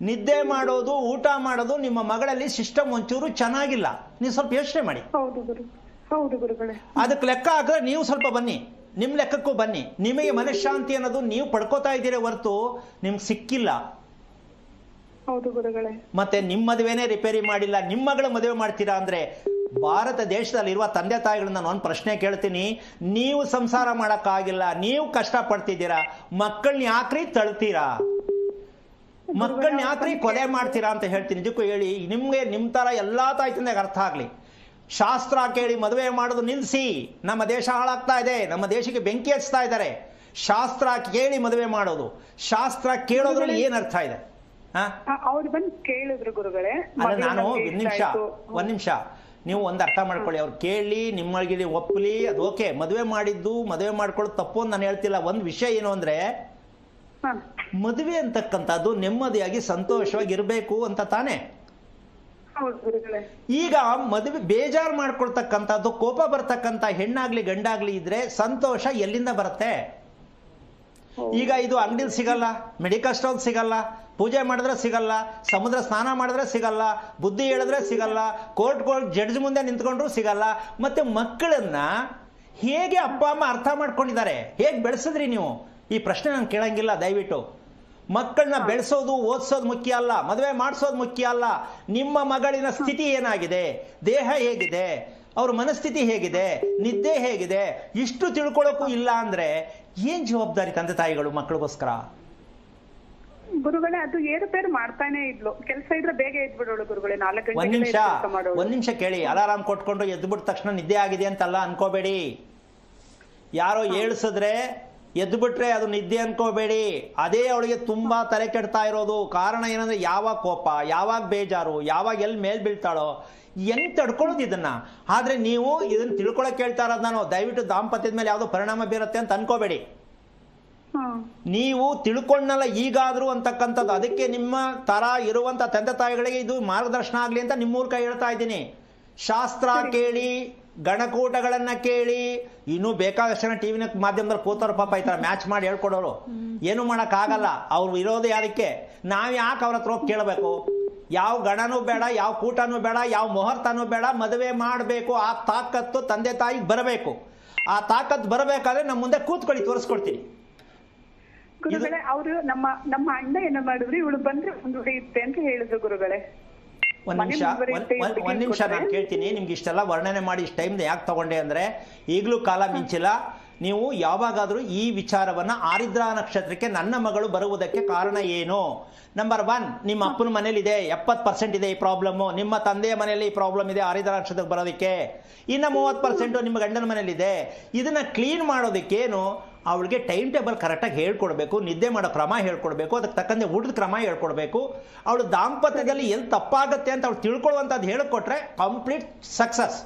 S2: ನಿದ್ದೆ ಮಾಡೋದು ಊಟ ಮಾಡೋದು ನಿಮ್ಮ ಮಗಳಲ್ಲಿ ಸಿಸ್ಟಮ್ ಒಂಚೂರು ಚೆನ್ನಾಗಿಲ್ಲ. ನೀವು ಸ್ವಲ್ಪ ಯೋಚನೆ ಮಾಡಿ. ಅದಕ್ಕೆ ಲೆಕ್ಕ ಹಾಕಿದ್ರೆ ನೀವು ಸ್ವಲ್ಪ ಬನ್ನಿ. ನಿಮ್ಮ ಲೆಕ್ಕಕ್ಕೂ ಬನ್ನಿ. ನಿಮಗೆ ಮನಃಶಾಂತಿ ಅನ್ನೋದು ನೀವು ಪಡ್ಕೋತಾ ಇದ್ದೀರಿ ಹೊರತು ನಿಮ್ಗೆ ಸಿಕ್ಕಿಲ್ಲ. ಮತ್ತೆ ನಿಮ್ಮ ಮದುವೆನೇ ರಿಪೇರಿ ಮಾಡಿಲ್ಲ ನಿಮ್ಮ ಮಗಳ ಮದುವೆ ಮಾಡ್ತೀರಾ ಅಂದ್ರೆ ಭಾರತ ದೇಶದಲ್ಲಿರುವ ತಂದೆ ತಾಯಿಗಳನ್ನ ನಾನು ಒಂದು ಪ್ರಶ್ನೆ ಕೇಳ್ತೀನಿ. ನೀವು ಸಂಸಾರ ಮಾಡೋಕ್ಕಾಗಿಲ್ಲ ನೀವು ಕಷ್ಟ ಪಡ್ತಿದ್ದೀರಾ ಮಕ್ಕಳನ್ನ ಯಾಕ್ರಿ ತಳ್ತೀರಾ? ಮಕ್ಕಳನ್ನ ಯಾಕ್ರಿ ಕೊಲೆ ಮಾಡ್ತೀರಾ ಅಂತ ಹೇಳ್ತೀನಿ. ನಿಜಕ್ಕೂ ಹೇಳಿ ನಿಮ್ಗೆ ನಿಮ್ ತರ ಎಲ್ಲಾ ತಾಯ್ತಂದಾಗ ಅರ್ಥ ಆಗಲಿ. ಶಾಸ್ತ್ರ ಕೇಳಿ ಮದುವೆ ಮಾಡೋದು ನಿಲ್ಲಿಸಿ ನಮ್ಮ ದೇಶ ಹಾಳಾಗ್ತಾ ಇದೆ ನಮ್ಮ ದೇಶಕ್ಕೆ ಬೆಂಕಿ ಹಚ್ತಾ ಇದ್ದಾರೆ. ಶಾಸ್ತ್ರ ಕೇಳಿ ಮದುವೆ ಮಾಡೋದು. ಶಾಸ್ತ್ರ ಕೇಳೋದ್ರಲ್ಲಿ ಏನ್ ಅರ್ಥ ಇದೆ? ಹಾ?
S3: ಅವ್ರು ಬಂದು ಕೇಳಿದ್ರು ಗುರುಗಳೇ.
S2: ನಾನು ಒಂದ್ ನಿಮಿಷ. ಒಂದ್ ನಿಮಿಷ. ನೀವು ಒಂದು ಅರ್ಥ ಮಾಡ್ಕೊಳ್ಳಿ ಅವ್ರು ಕೇಳಿ ನಿಮ್ಮಗಳಿಗೆ ಒಪ್ಪಲಿ ಅದು ಓಕೆ ಮದುವೆ ಮಾಡಿದ್ದು ಮದುವೆ ಮಾಡ್ಕೊಳ್ಳೋದು ತಪ್ಪು ಅಂತ ನಾನು ಹೇಳ್ತಿಲ್ಲ. ಒಂದು ವಿಷಯ ಏನು ಅಂದರೆ ಮದುವೆ ಅಂತಕ್ಕಂಥದ್ದು ನೆಮ್ಮದಿಯಾಗಿ ಸಂತೋಷವಾಗಿ ಇರಬೇಕು ಅಂತ ತಾನೇ. ಈಗ ಮದುವೆ ಬೇಜಾರು ಮಾಡ್ಕೊಳ್ತಕ್ಕಂಥದ್ದು ಕೋಪ ಬರ್ತಕ್ಕಂಥ ಹೆಣ್ಣಾಗ್ಲಿ ಗಂಡಾಗ್ಲಿ ಇದ್ರೆ ಸಂತೋಷ ಎಲ್ಲಿಂದ ಬರುತ್ತೆ? ಈಗ ಇದು ಅಂಗಡಿಲಿ ಸಿಗಲ್ಲ ಮೆಡಿಕಲ್ ಸ್ಟೋರ್ ಸಿಗಲ್ಲ ಪೂಜೆ ಮಾಡಿದ್ರೆ ಸಿಗಲ್ಲ ಸಮುದ್ರ ಸ್ನಾನ ಮಾಡಿದ್ರೆ ಸಿಗಲ್ಲ ಬುದ್ಧಿ ಹೇಳಿದ್ರೆ ಸಿಗಲ್ಲ ಕೋರ್ಟ್ ಕೋರ್ಟ್ ಜಡ್ಜ್ ಮುಂದೆ ನಿಂತ್ಕೊಂಡ್ರು ಸಿಗಲ್ಲ ಮತ್ತೆ ಮಕ್ಕಳನ್ನ ಹೇಗೆ ಅಪ್ಪ ಅಮ್ಮ ಅರ್ಥ ಮಾಡ್ಕೊಂಡಿದ್ದಾರೆ? ಹೇಗೆ ಬೆಳೆಸಿದ್ರಿ ನೀವು? ಈ ಪ್ರಶ್ನೆ ನಾನು ಕೇಳಂಗಿಲ್ಲ ದಯವಿಟ್ಟು. ಮಕ್ಕಳನ್ನ ಬೆಳೆಸೋದು ಓದಿಸೋದು ಮುಖ್ಯ ಅಲ್ಲ ಮದುವೆ ಮಾಡಿಸೋದು ಮುಖ್ಯ ಅಲ್ಲ. ನಿಮ್ಮ ಮಗಳಿನ ಸ್ಥಿತಿ ಏನಾಗಿದೆ? ದೇಹ ಹೇಗಿದೆ? ಅವ್ರ ಮನಸ್ಥಿತಿ ಹೇಗಿದೆ? ನಿದ್ದೆ ಹೇಗಿದೆ? ಇಷ್ಟು ತಿಳ್ಕೊಳ್ಳೋಕ್ಕೂ ಇಲ್ಲ ಅಂದ್ರೆ ಏನ್ ಜವಾಬ್ದಾರಿ ತಂದೆ ತಾಯಿಗಳು ಮಕ್ಕಳಿಗೋಸ್ಕರ
S3: ಗುರುಗಳೇ ಅದು ಏರುಪೇರು ಮಾಡ್ತಾನೆ ಇದ್ಲು. ಕೆಲಸ ಇದ್ರೆ ಬೇಗ ಎದ್ಬಿಡೋಳು ಗುರುಗಳೇ ನಾಲ್ಕು
S2: ಒಂದ್ ನಿಮಿಷ ಒಂದ್ ನಿಮಿಷ ಕೇಳಿ. ಅಲಾರಾಮ್ ಕೊಟ್ಕೊಂಡು ಎದ್ಬಿಟ್ಟ ತಕ್ಷಣ ನಿದ್ದೆ ಆಗಿದೆ ಅಂತಲ್ಲ ಅನ್ಕೋಬೇಡಿ. ಯಾರೋ ಏಳ್ಸಿದ್ರೆ ಎದ್ದು ಬಿಟ್ರೆ ಅದು ನಿದ್ದೆ ಅನ್ಕೋಬೇಡಿ. ಅದೇ ಅವಳಿಗೆ ತುಂಬಾ ತಲೆ ಕೆಡ್ತಾ ಇರೋದು. ಕಾರಣ ಏನಂದ್ರೆ ಯಾವಾಗ ಕೋಪ ಯಾವಾಗ ಬೇಜಾರು ಯಾವಾಗ ಎಲ್ಲಿ ಮೇಲ್ ಬೀಳ್ತಾಳೋ ಹೆಂಗ್ ತಡ್ಕೊಳ್ಳೋದು ಇದನ್ನ? ಆದ್ರೆ ನೀವು ಇದನ್ನ ತಿಳ್ಕೊಳಕ್ ಹೇಳ್ತಾ ಇರೋದು ನಾನು. ದಯವಿಟ್ಟು ದಾಂಪತ್ಯದ ಮೇಲೆ ಯಾವುದೋ ಪರಿಣಾಮ ಬೀರುತ್ತೆ ಅಂತ ಅನ್ಕೋಬೇಡಿ. ನೀವು ತಿಳ್ಕೊಂಡಲ್ಲ ಈಗಾದ್ರೂ ಅಂತಕ್ಕಂಥದ್ದು. ಅದಕ್ಕೆ ನಿಮ್ಮ ತರ ಇರುವಂತ ತಂದೆ ತಾಯಿಗಳಿಗೆ ಇದು ಮಾರ್ಗದರ್ಶನ ಆಗಲಿ ಅಂತ ನಿಮ್ಮ ಮೂಲಕ ಹೇಳ್ತಾ ಇದ್ದೀನಿ. ಶಾಸ್ತ್ರ ಕೇಳಿ ಗಣಕೂಟಗಳನ್ನ ಕೇಳಿ ಇನ್ನೂ ಬೇಕಾದಷ್ಟು ಟಿವಿ ಟಿವಿನ ಮಾಧ್ಯಮದಲ್ಲಿ ಕೂತಾರ ಪಾಪ ಈ ತರ ಮ್ಯಾಚ್ ಮಾಡಿ ಹೇಳ್ಕೊಡೋರು. ಏನು ಮಾಡಕ್ ಆಗಲ್ಲ ಅವ್ರು ಇರೋದು ಯಾರಕ್ಕೆ ನಾವ್ ಯಾಕೆ ಅವ್ರ ಹತ್ರ ಹೋಗಿ ಕೇಳಬೇಕು? ಯಾವ ಗಣನೂ ಬೇಡ ಯಾವ ಕೂಟನೂ ಬೇಡ ಯಾವ ಮುಹೂರ್ತನೂ ಬೇಡ ಮದುವೆ ಮಾಡಬೇಕು ಆ ತಾಕತ್ತು ತಂದೆ ತಾಯಿಗೆ ಬರಬೇಕು. ಆ ತಾಕತ್ತು ಬರಬೇಕಾದ್ರೆ ನಮ್ಮ ಮುಂದೆ ಕೂತ್ಕೊಳ್ಳಿ ತೋರಿಸ್ಕೊಡ್ತೀನಿ.
S3: ಗುರುಗಳೇ ಅವರು ನಮ್ಮ ನಮ್ಮ ಅಣ್ಣ ಏನ ಮಾಡಿದ್ರು ಇವಳು ಬಂದ್ರೆ ಮುಂದುವರಿಯುತ್ತೆ ಅಂತ ಹೇಳಿದ್ರು ಗುರುಗಳೇ.
S2: ಒಂದ್ ನಿಮಿಷ ಒಂದ್- ಒಂದ್- ನಿಮಿಷ ನಾನು ಕೇಳ್ತೀನಿ ನಿಮ್ಗೆ ಇಷ್ಟೆಲ್ಲ ವರ್ಣನೆ ಮಾಡಿ ಇಷ್ಟು ಟೈಮ್ ಯಾಕೆ ತಗೊಂಡೆ ಅಂದ್ರೆ ಈಗಲೂ ಕಾಲ ಮಿಂಚಿಲ್ಲ. ನೀವು ಯಾವಾಗಾದರೂ ಈ ವಿಚಾರವನ್ನು ಆರಿದ್ರಾ ನಕ್ಷತ್ರಕ್ಕೆ ನನ್ನ ಮಗಳು ಬರುವುದಕ್ಕೆ ಕಾರಣ ಏನು? ನಂಬರ್ ಒನ್ ನಿಮ್ಮ ಅಪ್ಪನ ಮನೇಲಿ ಇದೆ ಎಪ್ಪತ್ತು ಪರ್ಸೆಂಟ್ ಇದೆ ಈ ಪ್ರಾಬ್ಲಮ್ಮು ನಿಮ್ಮ ತಂದೆಯ ಮನೆಯಲ್ಲಿ ಈ ಪ್ರಾಬ್ಲಮ್ ಇದೆ, ಆರಿದ್ರಾ ನಕ್ಷತ್ರಕ್ಕೆ ಬರೋದಕ್ಕೆ. ಇನ್ನು ಮೂವತ್ತು ಪರ್ಸೆಂಟು ನಿಮ್ಮ ಗಂಡನ ಮನೇಲಿದೆ. ಇದೆ ಇದನ್ನ ಕ್ಲೀನ್ ಮಾಡೋದಕ್ಕೇನು? ಅವಳಿಗೆ ಟೈಮ್ ಟೇಬಲ್ ಕರೆಕ್ಟಾಗಿ ಹೇಳ್ಕೊಡ್ಬೇಕು, ನಿದ್ದೆ ಮಾಡೋ ಕ್ರಮ ಹೇಳ್ಕೊಡ್ಬೇಕು, ಅದಕ್ಕೆ ತಕ್ಕಂತೆ ಊಟದ ಕ್ರಮ ಹೇಳ್ಕೊಡ್ಬೇಕು. ಅವಳು ದಾಂಪತ್ಯದಲ್ಲಿ ಎಲ್ಲಿ ತಪ್ಪಾಗುತ್ತೆ ಅಂತ ಅವಳು ತಿಳ್ಕೊಳ್ಳುವಂಥದ್ದು ಹೇಳಿಕೊಟ್ರೆ ಕಂಪ್ಲೀಟ್ ಸಕ್ಸಸ್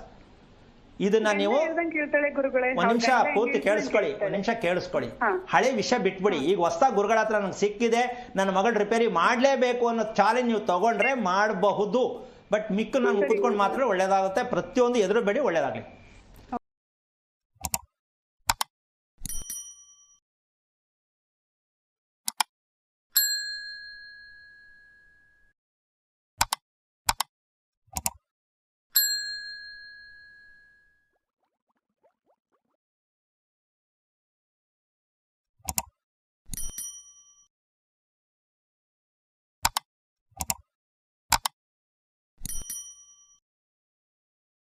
S2: ಇದನ್ನ ನೀವು ಒಂದ್ ನಿಮಿಷ ಪೂರ್ತಿ ಕೇಳಿಸ್ಕೊಳ್ಳಿ. ಒಂದ್ ನಿಮಿಷ ಕೇಳಿಸ್ಕೊಳ್ಳಿ. ಹಳೆ ವಿಷಯ ಬಿಟ್ಬಿಡಿ. ಈಗ ಹೊಸ ಗುರುಗಳ ಹತ್ರ ನನಗೆ ಸಿಕ್ಕಿದೆ ನನ್ನ ಮಗಳ ರಿಪೇರಿ ಮಾಡಲೇಬೇಕು ಅನ್ನೋ ಚಾಲೆಂಜ್ ನೀವು ತಗೊಂಡ್ರೆ ಮಾಡಬಹುದು. ಬಟ್ ಮಿಕ್ಕ ನಾನು ಕೂತ್ಕೊಂಡು ಮಾತ್ರ ಒಳ್ಳೇದಾಗುತ್ತೆ ಪ್ರತಿಯೊಂದು ಎದುರು ಬೇಡಿ ಒಳ್ಳೇದಾಗಲಿ.